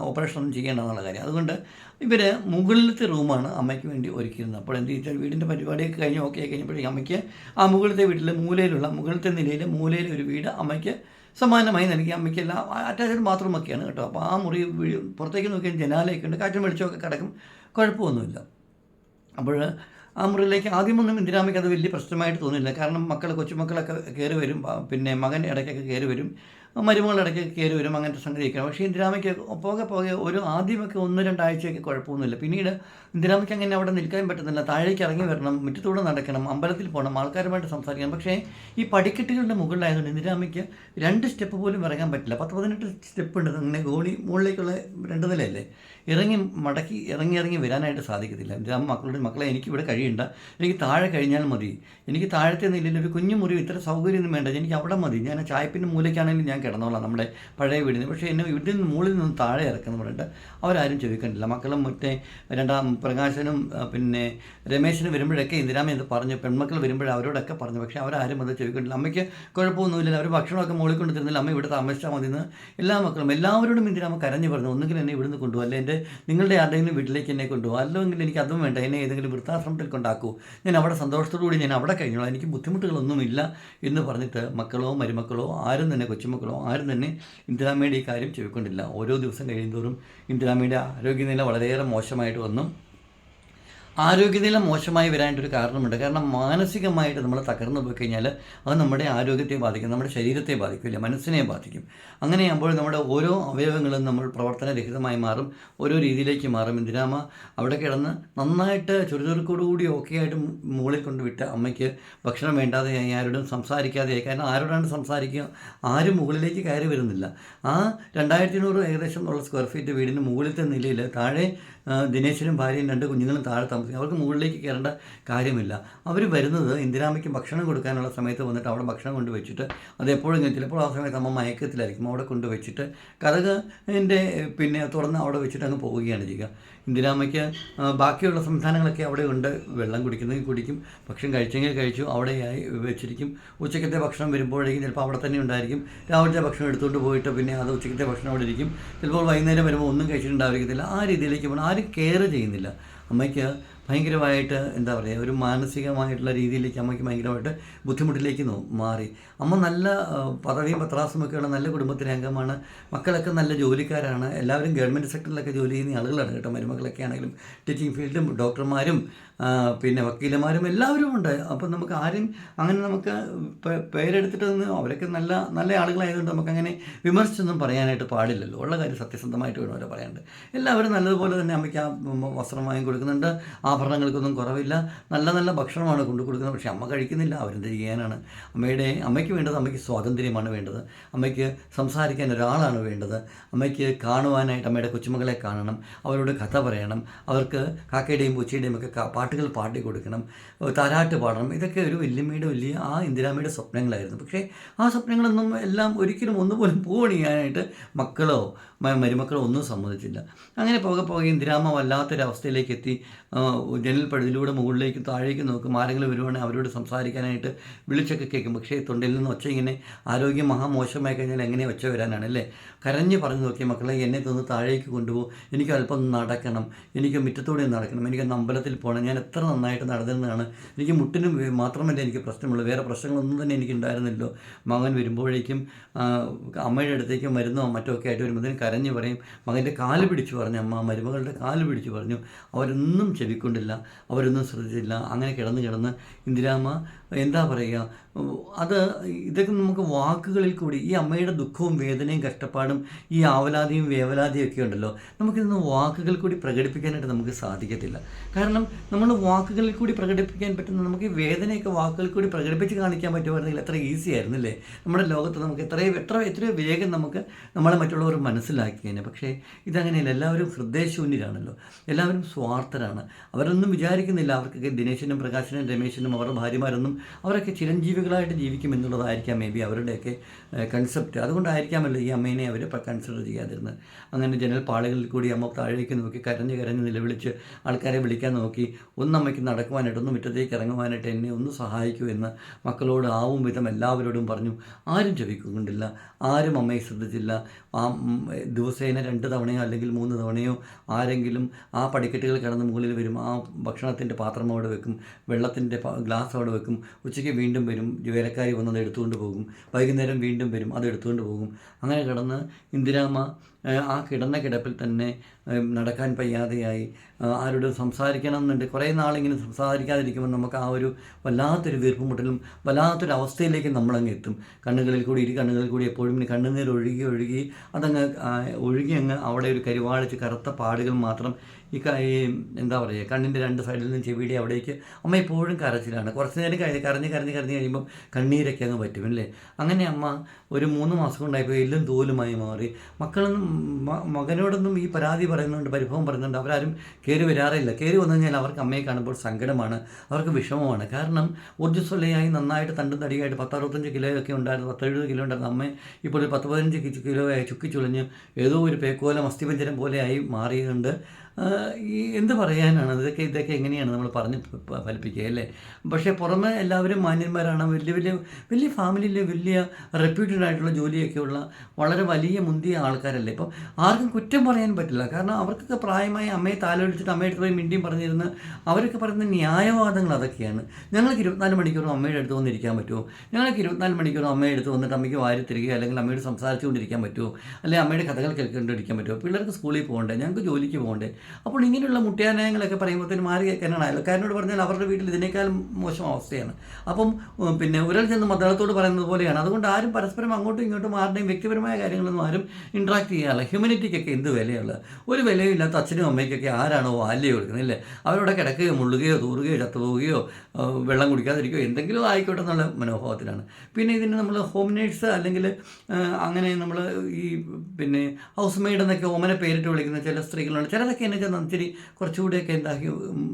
ഓപ്പറേഷൻ ഒന്നും ചെയ്യേണ്ട എന്നുള്ള കാര്യം. അതുകൊണ്ട് ഇവർ മുകളിലത്തെ റൂമാണ് അമ്മയ്ക്ക് വേണ്ടി ഒരുക്കിയിരുന്നത്. അപ്പോൾ എന്ത് ചെയ്താൽ വീടിന്റെ പരിപാടിയൊക്കെ കഴിഞ്ഞ് ഓക്കെ കഴിഞ്ഞപ്പോഴേക്കും അമ്മയ്ക്ക് ആ മുകളിലത്തെ വീട്ടിലെ മൂലയിലുള്ള മുകളിലത്തെ നിലയിൽ മൂലയിൽ ഒരു വീട് അമ്മയ്ക്ക് സമാനമായി നൽകി അമ്മയ്ക്ക് എല്ലാം അറ്റാച്ച്ഡ് ബാത്റൂമൊക്കെയാണ് കേട്ടോ. അപ്പോൾ ആ മുറി പുറത്തേക്ക് നോക്കിയാൽ ജനാലയൊക്കെ ഉണ്ട്. കാറ്റും വെളിച്ചമൊക്കെ കിടക്കും. കുഴപ്പമൊന്നുമില്ല. അപ്പോൾ ആ മുറിയിലേക്ക് ആദ്യമൊന്നും ഇന്ദിരാമയ്ക്ക് അത് വലിയ പ്രശ്നമായിട്ട് തോന്നില്ല കാരണം മക്കൾ കൊച്ചുമക്കളൊക്കെ കയറി വരും. പിന്നെ മകൻ ഇടയ്ക്കൊക്കെ കയറി വരും. മരുമകൾ ഇടയ്ക്കൊക്കെ കയറി വരും അങ്ങനത്തെ സംഗതിയൊക്കെ. പക്ഷേ ഇന്ദിരാമയ്ക്ക് പോകെ പോകെ ഒരു ആദ്യമൊക്കെ ഒന്ന് രണ്ടാഴ്ചയൊക്കെ കുഴപ്പമൊന്നുമില്ല. പിന്നീട് ഇന്ദിരാമയ്ക്ക് അങ്ങനെ അവിടെ നിൽക്കാൻ പറ്റുന്നില്ല. താഴേക്ക് ഇറങ്ങി വരണം മുറ്റത്തൂടെ നടക്കണം അമ്പലത്തിൽ പോകണം ആൾക്കാരുമായിട്ട് സംസാരിക്കണം. പക്ഷേ ഈ പടിക്കെട്ടുകളുടെ മുകളിലായതുകൊണ്ട് ഇന്ദിരാമയ്ക്ക് രണ്ട് സ്റ്റെപ്പ് പോലും ഇറങ്ങാൻ പറ്റില്ല. പത്ത് പതിനെട്ട് സ്റ്റെപ്പ് ഉണ്ട്. അങ്ങനെ ഗോളി മുകളിലേക്കുള്ള രണ്ട് നിലയല്ലേ? ഇറങ്ങി മടക്കി ഇറങ്ങി ഇറങ്ങി വരാനായിട്ട് സാധിക്കത്തില്ല. എന്റെ അമ്മ മക്കളുടെ മക്കളെ എനിക്ക് ഇവിടെ കഴിയണ്ട. എനിക്ക് താഴെ കഴിഞ്ഞാൽ മതി. എനിക്ക് താഴത്തെ നിലയിൽ ഒരു കുഞ്ഞു മുറി ഇത്ര സൗകര്യമൊന്നും വേണ്ട. എനിക്ക് അവിടെ മതി. ഞാൻ ചായപ്പിന്റെ മൂലയ്ക്കാണെങ്കിലും ഞാൻ കിടന്നോളാം നമ്മുടെ പഴയ വീടിന്. പക്ഷേ എന്നെ ഇവിടെ നിന്ന് മുകളിൽ നിന്ന് താഴെ ഇറക്കുന്നു പറഞ്ഞിട്ട് അവരാരും ചോദിക്കണ്ടില്ല മക്കളും മറ്റേ രണ്ടാം പ്രകാശനും പിന്നെ രമേശനും വരുമ്പോഴൊക്കെ ഇന്ദിരാമ ഇത് പറഞ്ഞു? പെൺമക്കൾ വരുമ്പോഴേ അവരോടൊക്കെ പറഞ്ഞു. പക്ഷേ അവരാരും അത് ചോദിക്കണ്ടില്ല അമ്മയ്ക്ക് കുഴപ്പമൊന്നുമില്ല അവർ ഭക്ഷണമൊക്കെ മുകളിൽ കൊണ്ട് തരുന്നില്ല അമ്മ ഇവിടെ താമസിച്ചാൽ മതി എന്ന് എല്ലാ മക്കളും എല്ലാവരോടും ഇന്ദിരാമ കരഞ്ഞു പറഞ്ഞു. ഒന്നുകിൽ എന്നെ ഇവിടുന്ന് കൊണ്ടുപോകും. അല്ലെ എന്റെ നിങ്ങളുടെ ആരുടെയെങ്കിലും വീട്ടിലേക്ക് എന്നെ കൊണ്ടുപോകും. അല്ലെങ്കിൽ എനിക്ക് അതും വേണ്ട. എന്നെ ഏതെങ്കിലും വൃത്താശ്രമത്തിൽ കൊണ്ടാക്കൂ. ഞാൻ അവിടെ സന്തോഷത്തോടുകൂടി ഞാൻ അവിടെ കഴിഞ്ഞോളാം. എനിക്ക് ബുദ്ധിമുട്ടുകളൊന്നുമില്ല എന്ന് പറഞ്ഞിട്ട് മക്കളോ മരുമക്കളോ ആരും തന്നെ കൊച്ചുമക്കളോ ആരും തന്നെ ഇന്ദിരാമയുടെ ഈ കാര്യം ചെവിക്കൊണ്ടില്ല ഓരോ ദിവസം കഴിയുന്തോറും ഇന്ദിരാമയുടെ ആരോഗ്യനില വളരെയേറെ മോശമായിട്ട് വന്നു. ആരോഗ്യനില മോശമായി വരാനായിട്ടൊരു കാരണമുണ്ട്. കാരണം മാനസികമായിട്ട് നമ്മൾ തകർന്നു പോയി കഴിഞ്ഞാൽ അത് നമ്മുടെ ആരോഗ്യത്തെ ബാധിക്കും നമ്മുടെ ശരീരത്തെ ബാധിക്കില്ല മനസ്സിനെ ബാധിക്കും. അങ്ങനെയാകുമ്പോൾ നമ്മുടെ ഓരോ അവയവങ്ങളും നമ്മൾ പ്രവർത്തനരഹിതമായി മാറും ഓരോ രീതിയിലേക്ക് മാറും. ഇന്ദിരാമ അവിടെ കിടന്ന് നന്നായിട്ട് ചുരുചുരുക്കോടുകൂടി ഒക്കെ ആയിട്ട് മുകളിൽ കൊണ്ട് വിട്ട അമ്മയ്ക്ക് ഭക്ഷണം വേണ്ടാതെ ആരോടും സംസാരിക്കാതെയായി കാരണം ആരോടാണ് സംസാരിക്കുക? ആരും മുകളിലേക്ക് കയറി വരുന്നില്ല. ആ രണ്ടായിരത്തി നൂറ് ഏകദേശം ഉള്ള സ്ക്വയർ ഫീറ്റ് വീടിന്റെ മുകളിലത്തെ നിലയിൽ താഴെ ദിനേശനും ഭാര്യയും രണ്ട് കുഞ്ഞുങ്ങളും താഴെ താമസിക്കും. അവർക്ക് മുകളിലേക്ക് കയറേണ്ട കാര്യമില്ല. അവർ വരുന്നത് ഇന്ദിരാമയ്ക്ക് ഭക്ഷണം കൊടുക്കാനുള്ള സമയത്ത് വന്നിട്ട് അവിടെ ഭക്ഷണം കൊണ്ട് വെച്ചിട്ട് അത് എപ്പോഴും ചിലപ്പോൾ ആ സമയത്ത് അമ്മ മയക്കത്തിലായിരിക്കും. അവിടെ കൊണ്ട് വെച്ചിട്ട് കഥക് എന്റെ പിന്നെ തുറന്ന് അവിടെ വെച്ചിട്ട് അങ്ങ് പോവുകയാണ് ചെയ്യുക. ഇന്ദിരാമയ്ക്ക് ബാക്കിയുള്ള സംസ്ഥാനങ്ങളൊക്കെ അവിടെ ഉണ്ട്. വെള്ളം കുടിക്കുന്നെങ്കിൽ കുടിക്കും. ഭക്ഷണം കഴിച്ചെങ്കിൽ കഴിച്ചു. അവിടെയായി വെച്ചിരിക്കും. ഉച്ചക്കത്തെ ഭക്ഷണം വരുമ്പോഴേക്കും ചിലപ്പോൾ അവിടെ തന്നെ ഉണ്ടായിരിക്കും. രാവിലത്തെ ഭക്ഷണം എടുത്തുകൊണ്ട് പോയിട്ട് പിന്നെ അത് ഉച്ചക്കത്തെ ഭക്ഷണം അവിടെ ഇരിക്കും. ചിലപ്പോൾ വൈകുന്നേരം വരുമ്പോൾ ഒന്നും കഴിച്ചിട്ടുണ്ടായിരിക്കത്തില്ല ആ രീതിയിലേക്ക് പോകണം. ആരും കെയർ ചെയ്യുന്നില്ല. അമ്മയ്ക്ക് ഭയങ്കരമായിട്ട് എന്താ പറയുക ഒരു മാനസികമായിട്ടുള്ള രീതിയിലേക്ക് അമ്മയ്ക്ക് ഭയങ്കരമായിട്ട് ബുദ്ധിമുട്ടിലേക്ക് മാറി. അമ്മ നല്ല ആ, പദവിയും പത്രാസും ഒക്കെയുള്ള നല്ല കുടുംബത്തിലെ അംഗമാണ്. മക്കളൊക്കെ നല്ല ജോലിക്കാരാണ്. എല്ലാവരും ഗവൺമെന്റ് സെക്ടറിലൊക്കെ ജോലി ചെയ്യുന്ന ആളുകളാണ് കേട്ടോ. മരുമക്കളൊക്കെ ആണെങ്കിലും ടീച്ചിങ് ഫീൽഡും ഡോക്ടർമാരും പിന്നെ വക്കീലന്മാരും എല്ലാവരും ഉണ്ട്. അപ്പം നമുക്ക് ആരും അങ്ങനെ നമുക്ക് പേ- പേരെടുത്തിട്ട് നിന്ന് അവരൊക്കെ നല്ല നല്ല ആളുകളായതുകൊണ്ട് നമുക്കങ്ങനെ വിമർശിച്ചൊന്നും പറയാനായിട്ട് പാടില്ലല്ലോ. ഉള്ള കാര്യം സത്യസന്ധമായിട്ട് വേണം അവരെ പറയാനുണ്ട് എല്ലാവരും നല്ലതുപോലെ തന്നെ അമ്മയ്ക്ക് ആ വസ്ത്രം വാങ്ങി കൊടുക്കുന്നുണ്ട്. ആഭരണങ്ങൾക്കൊന്നും കുറവില്ല. നല്ല നല്ല ഭക്ഷണമാണ് കൊണ്ടു കൊടുക്കുന്നത്. പക്ഷേ അമ്മ കഴിക്കുന്നില്ല. അവരെന്ത് ചെയ്യാനാണ്? അമ്മയുടെ അമ്മയ്ക്ക് വേണ്ടത് അമ്മയ്ക്ക് സ്വാതന്ത്ര്യമാണ് വേണ്ടത്. അമ്മയ്ക്ക് സംസാരിക്കാൻ ഒരാളാണ് വേണ്ടത്. അമ്മയ്ക്ക് കാണുവാനായിട്ട് അമ്മയുടെ കൊച്ചുമകളെ കാണണം. അവരോട് കഥ പറയണം. അവർക്ക് കാക്കയുടെയും പൂച്ചയുടെയും ഒക്കെ പാട്ടുകൾ പാടി കൊടുക്കണം. താരാട്ട് പാടണം. ഇതൊക്കെ ഒരു വല്യമ്മയുടെ വലിയ ആ ഇന്ദിരാമ്മയുടെ സ്വപ്നങ്ങളായിരുന്നു. പക്ഷേ ആ സ്വപ്നങ്ങളൊന്നും എല്ലാം ഒരിക്കലും ഒന്നുപോലും പൂവണിയാനായിട്ട് മക്കളോ മ- മരുമക്കളോ ഒന്നും സമ്മതിച്ചില്ല. അങ്ങനെ പോകെ പോകെ ഇന്ദിരാമ്മ വല്ലാത്തൊരവസ്ഥയിലേക്ക് എത്തി ജനൽപ്പടുതിലൂടെ മുകളിലേക്ക് താഴേക്ക് നോക്കും ആരെങ്കിലും വരുവാണെങ്കിൽ അവരോട് സംസാരിക്കാനായിട്ട് വിളിച്ചൊക്കെ കേൾക്കും. പക്ഷേ തൊണ്ടയിൽ നിന്ന് ഒച്ച ഇങ്ങനെ ആരോഗ്യം മഹാമോശമായി കഴിഞ്ഞാൽ എങ്ങനെ ഒച്ച വരാനാണ് അല്ലേ? കരഞ്ഞ് പറഞ്ഞു നോക്കിയ മക്കളെ എന്നെ തന്ന് താഴേക്ക് കൊണ്ടുപോകും എനിക്ക് അല്പം നടക്കണം. എനിക്ക് മുറ്റത്തൂടെ നടക്കണം. എനിക്ക് അമ്പലത്തിൽ പോകണം. ഞാൻ എത്ര നന്നായിട്ട് നടന്നിരുന്നതാണ്. എനിക്ക് മുട്ടിനും മാത്രമല്ല എനിക്ക് പ്രശ്നമുള്ളൂ വേറെ പ്രശ്നങ്ങളൊന്നും തന്നെ എനിക്ക് ഉണ്ടായിരുന്നില്ലോ മകൻ വരുമ്പോഴേക്കും അമ്മയുടെ അടുത്തേക്കും മരുന്നോ മറ്റോ ഒക്കെ ആയിട്ട് വരുമ്പോഴത്തേനും കരഞ്ഞ് പറയും മകന്റെ കാൽ പിടിച്ചു പറഞ്ഞു അമ്മ മരുമകളുടെ കാൽ പിടിച്ചു പറഞ്ഞു. അവരൊന്നും ചെവിക്കൊണ്ടില്ല അവരൊന്നും ശ്രദ്ധിച്ചില്ല. അങ്ങനെ കിടന്ന് കിടന്ന് ഇന്ദിരാമ്മ എന്താ പറയുക? അത് ഇതൊക്കെ നമുക്ക് വാക്കുകളിൽ കൂടി ഈ അമ്മയുടെ ദുഃഖവും വേദനയും കഷ്ടപ്പാടും ഈ ആവലാതിയും വേവലാതിയും ഒക്കെ ഉണ്ടല്ലോ. നമുക്കിതൊന്നും വാക്കുകൾ കൂടി പ്രകടിപ്പിക്കാനായിട്ട് നമുക്ക് സാധിക്കത്തില്ല. കാരണം നമ്മൾ വാക്കുകളിൽ കൂടി പ്രകടിപ്പിക്കാൻ പറ്റുന്ന നമുക്ക് ഈ വേദനയൊക്കെ വാക്കുകളിൽ കൂടി പ്രകടിപ്പിച്ച് കാണിക്കാൻ പറ്റുമായിരുന്നെങ്കിൽ എത്ര ഈസി ആയിരുന്നില്ലേ? നമ്മുടെ ലോകത്ത് നമുക്ക് എത്രയും എത്ര എത്രയോ വേഗം നമുക്ക് നമ്മളെ മറ്റുള്ളവർ മനസ്സിലാക്കിയേനെ പക്ഷേ ഇതങ്ങനെയല്ല. എല്ലാവരും ഹൃദയശൂന്യരാണല്ലോ. എല്ലാവരും സ്വാർത്ഥരാണ്. അവരൊന്നും വിചാരിക്കുന്നില്ല. അവർക്കൊക്കെ ദിനേശനും പ്രകാശനും രമേശനും അവരുടെ ഭാര്യമാരൊന്നും അവരൊക്കെ ചിരഞ്ജീവികളായിട്ട് ജീവിക്കും എന്നുള്ളതായിരിക്കാം മേ ബി അവരുടെയൊക്കെ കൺസെപ്റ്റ് അതുകൊണ്ടായിരിക്കാമല്ലോ ഈ അമ്മേനെ അവർ കൺസിഡർ ചെയ്യാതിരുന്നത്. അങ്ങനെ ജനൽപ്പാളുകളിൽ കൂടി അമ്മ താഴേക്ക് നോക്കി കരഞ്ഞ് കരഞ്ഞ് നിലവിളിച്ച് ആൾക്കാരെ വിളിക്കാൻ നോക്കി ഒന്നമ്മയ്ക്ക് നടക്കുവാനായിട്ട് ഒന്ന് മുറ്റത്തേക്ക് ഇറങ്ങുവാനായിട്ട് എന്നെ ഒന്ന് സഹായിക്കൂ എന്ന് മക്കളോട് ആവും വിധം എല്ലാവരോടും പറഞ്ഞു. ആരും ചെവിക്കൊണ്ടില്ല ആരും അമ്മയെ ശ്രദ്ധിച്ചില്ല. ആ ദിവസേന രണ്ട് തവണയോ അല്ലെങ്കിൽ മൂന്ന് തവണയോ ആരെങ്കിലും ആ പടിക്കെട്ടുകൾ കിടന്ന് മുകളിൽ വരും. ആ ഭക്ഷണത്തിന്റെ പാത്രം അവിടെ വെക്കും. വെള്ളത്തിന്റെ ഗ്ലാസ് അവിടെ വെക്കും. ഉച്ചയ്ക്ക് വീണ്ടും വരും. വേലക്കാരി വന്നത് എടുത്തുകൊണ്ട് പോകും. വൈകുന്നേരം വീണ്ടും വരും അത് എടുത്തുകൊണ്ട് പോകും. അങ്ങനെ കിടന്ന് ഇന്ദിരാമ്മ ആ കിടന്ന കിടപ്പിൽ തന്നെ നടക്കാൻ വയ്യാതെയായി ആ, ആരോടും സംസാരിക്കണം എന്നുണ്ട് കുറേ നാളിങ്ങനെ സംസാരിക്കാതിരിക്കുമ്പോൾ നമുക്ക് ആ ഒരു വല്ലാത്തൊരു വീർപ്പുമുട്ടലും വല്ലാത്തൊരു അവസ്ഥയിലേക്ക് നമ്മളങ്ങ് എത്തും. കണ്ണുകളിൽ കൂടി ഇരു കണ്ണുകളിൽ കൂടി എപ്പോഴും കണ്ണുനീർ ഒഴുകി ഒഴുകി അതങ്ങ് ഒഴുകി അങ്ങ് അവിടെ ഒരു കരുവാളിച്ച് കറുത്ത പാടുകൾ മാത്രം ഈ ഈ എന്താ പറയുക കണ്ണിന്റെ രണ്ട് സൈഡിൽ നിന്നും ചെവിയുടെ അവിടേക്ക് അമ്മ എപ്പോഴും കരച്ചിലാണ്. കുറച്ച് നേരം കഴിഞ്ഞ് കരഞ്ഞ് കരഞ്ഞ് കരഞ്ഞ് കഴിയുമ്പം കണ്ണീരൊക്കെ അങ്ങ് പറ്റും അല്ലേ? അങ്ങനെ അമ്മ ഒരു മൂന്ന് മാസം കൊണ്ടായപ്പോൾ എല്ലാം തോലുമായി മാറി. മക്കളൊന്നും മകനോടൊന്നും ഈ പരാതി പറയുന്നുണ്ട് പരിഭവം പറയുന്നുണ്ട്. അവരാരും കയറി വരാറില്ല. കയറി വന്നു കഴിഞ്ഞാൽ അവർക്ക് അമ്മയെ കാണുമ്പോൾ സങ്കടമാണ് അവർക്ക് വിഷമമാണ്. കാരണം ഊർജസ്വലയായി നന്നായിട്ട് തണ്ടും തടിയായിട്ട് പത്തറുപത്തഞ്ച് കിലോയൊക്കെ ഉണ്ടായിരുന്നു പത്തെഴുപത് കിലോ ഉണ്ടായിരുന്നു അമ്മ ഇപ്പോൾ ഒരു പത്ത് പതിനഞ്ച് കിലോയായി കിലോ ചുക്കി ചുക്കിച്ചുളിഞ്ഞ് ഏതോ ഒരു പേക്കോലം അസ്ഥിപഞ്ചരം പോലെയായി മാറിയുണ്ട് ഈ എന്ത് പറയാനാണ്? ഇതൊക്കെ ഇതൊക്കെ എങ്ങനെയാണ് നമ്മൾ പറഞ്ഞ് ഫലിപ്പിക്കുക അല്ലേ? പക്ഷേ പുറമെ എല്ലാവരും മാന്യന്മാരാണ്. വലിയ വലിയ വലിയ ഫാമിലിയിൽ വലിയ റെപ്യൂട്ടഡ് ആയിട്ടുള്ള ജോലിയൊക്കെയുള്ള വളരെ വലിയ മുന്തിയ ആൾക്കാരല്ലേ? ഇപ്പം ആർക്കും കുറ്റം പറയാൻ പറ്റില്ല. കാരണം അവർക്കൊക്കെ പ്രായമായ അമ്മയെ താലോലിച്ചിട്ട് അമ്മയുടെ അടുത്ത് പോയി മിണ്ടിയും പറഞ്ഞിരുന്ന് അവരൊക്കെ പറയുന്ന ന്യായവാദങ്ങൾ അതൊക്കെയാണ്. ഞങ്ങൾക്ക് ഇരുപത്തിനാല് മണിക്കൂറും അമ്മയുടെ അടുത്ത് വന്നിരിക്കാൻ പറ്റുമോ? ഞങ്ങൾക്ക് ഇരുപത്തിനാല് മണിക്കൂറും അമ്മയുടെ അടുത്ത് വന്നിട്ട് അമ്മയ്ക്ക് വാരി തരികയോ അല്ലെങ്കിൽ അമ്മയോട് സംസാരിച്ചുകൊണ്ടിരിക്കാൻ പറ്റുമോ? അല്ലെങ്കിൽ അമ്മയുടെ കഥകൾ കേൾക്കൊണ്ടിരിക്കാൻ പറ്റുമോ? പിള്ളേർക്ക് സ്കൂളിൽ പോകണ്ടേ? ഞങ്ങൾക്ക് ജോലിക്ക് പോകണ്ടേ? അപ്പോൾ ഇങ്ങനെയുള്ള മുട്ടയാനയങ്ങളൊക്കെ പറയുമ്പോഴത്തേന് മാറി കേൾക്കാനാണ് അയൽക്കാരനോട് പറഞ്ഞാൽ അവരുടെ വീട്ടിൽ ഇതിനേക്കാളും മോശം അവസ്ഥയാണ്. അപ്പം പിന്നെ ഒരാൾ ചെന്ന് മദ്ദളത്തോട് പറയുന്നത് പോലെയാണ്. അതുകൊണ്ട് ആരും പരസ്പരം അങ്ങോട്ടും ഇങ്ങോട്ടും ആരുടെയും വ്യക്തിപരമായ കാര്യങ്ങളൊന്നും ആരും ഇൻട്രാക്ട് ചെയ്യാറില്ല. ഹ്യൂമനിറ്റിക്കൊക്കെ എന്ത് വിലയുള്ള ഒരു വിലയും ഇല്ലാത്ത അച്ഛനും അമ്മയ്ക്കൊക്കെ ആരാണോ വാല്യം കൊടുക്കുന്നത് ഇല്ലേ അവരോട് കിടക്കുകയോ മുള്ളുകയോ തൂറുകയോ ചത്തുപോവുകയോ പോവുകയോ വെള്ളം കുടിക്കാതിരിക്കുകയോ എന്തെങ്കിലും ആയിക്കോട്ടെ എന്നുള്ള മനോഭാവത്തിലാണ്. പിന്നെ ഇതിന് നമ്മൾ ഹോം നേഴ്സ് അല്ലെങ്കിൽ അങ്ങനെ നമ്മൾ ഈ പിന്നെ ഹൗസ് മെയ്ഡ് എന്നൊക്കെ ഓമന പേരിട്ട് വിളിക്കുന്ന ചില സ്ത്രീകളുണ്ട്. ചിലതൊക്കെ ചെന്ന് ഇച്ചിരി കുറച്ചുകൂടെയൊക്കെ എന്താക്കി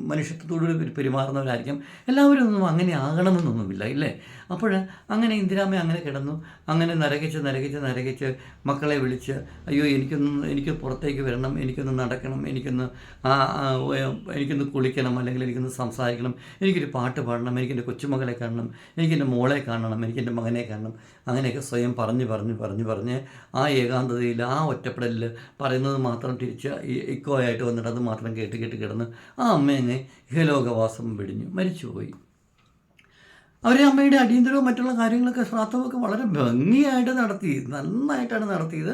മനുഷ്യത്വത്തോടുകൂടി പെരു- പെരുമാറുന്നവരായിരിക്കും. എല്ലാവരും ഒന്നും അങ്ങനെ ആകണമെന്നൊന്നുമില്ല ഇല്ലേ? അപ്പോൾ അങ്ങനെ ഇന്ദിരാമ്മ അങ്ങനെ കിടന്നു. അങ്ങനെ നരകിച്ച് നരകിച്ച് നരകിച്ച് മക്കളെ വിളിച്ച് അയ്യോ എനിക്കൊന്ന് എനിക്ക് പുറത്തേക്ക് വരണം എനിക്കൊന്ന് നടക്കണം എനിക്കൊന്ന് എനിക്കൊന്ന് കുളിക്കണം അല്ലെങ്കിൽ എനിക്കൊന്ന് സംസാരിക്കണം എനിക്കൊരു പാട്ട് പാടണം എനിക്കെന്റെ കൊച്ചുമകളെ കാണണം എനിക്കെന്റെ മോളെ കാണണം എനിക്കെന്റെ മകനെ കാണണം. അങ്ങനെയൊക്കെ സ്വയം പറഞ്ഞ് പറഞ്ഞ് പറഞ്ഞ് പറഞ്ഞ് ആ ഏകാന്തതയിൽ ആ ഒറ്റപ്പെടലിൽ പറയുന്നത് മാത്രം തിരിച്ച് ഇക്കോ ആയിട്ട് വന്നിട്ട് അത് മാത്രം കേട്ട് കേട്ട് കിടന്ന് ആ അമ്മേനെ ഇഹലോകവാസം വെടിഞ്ഞു മരിച്ചുപോയി. അവരെ അമ്മയുടെ അടിയന്തരവും മറ്റുള്ള കാര്യങ്ങളൊക്കെ ശ്രാദ്ധമൊക്കെ വളരെ ഭംഗിയായിട്ട് നടത്തി നന്നായിട്ടാണ് നടത്തിയത്.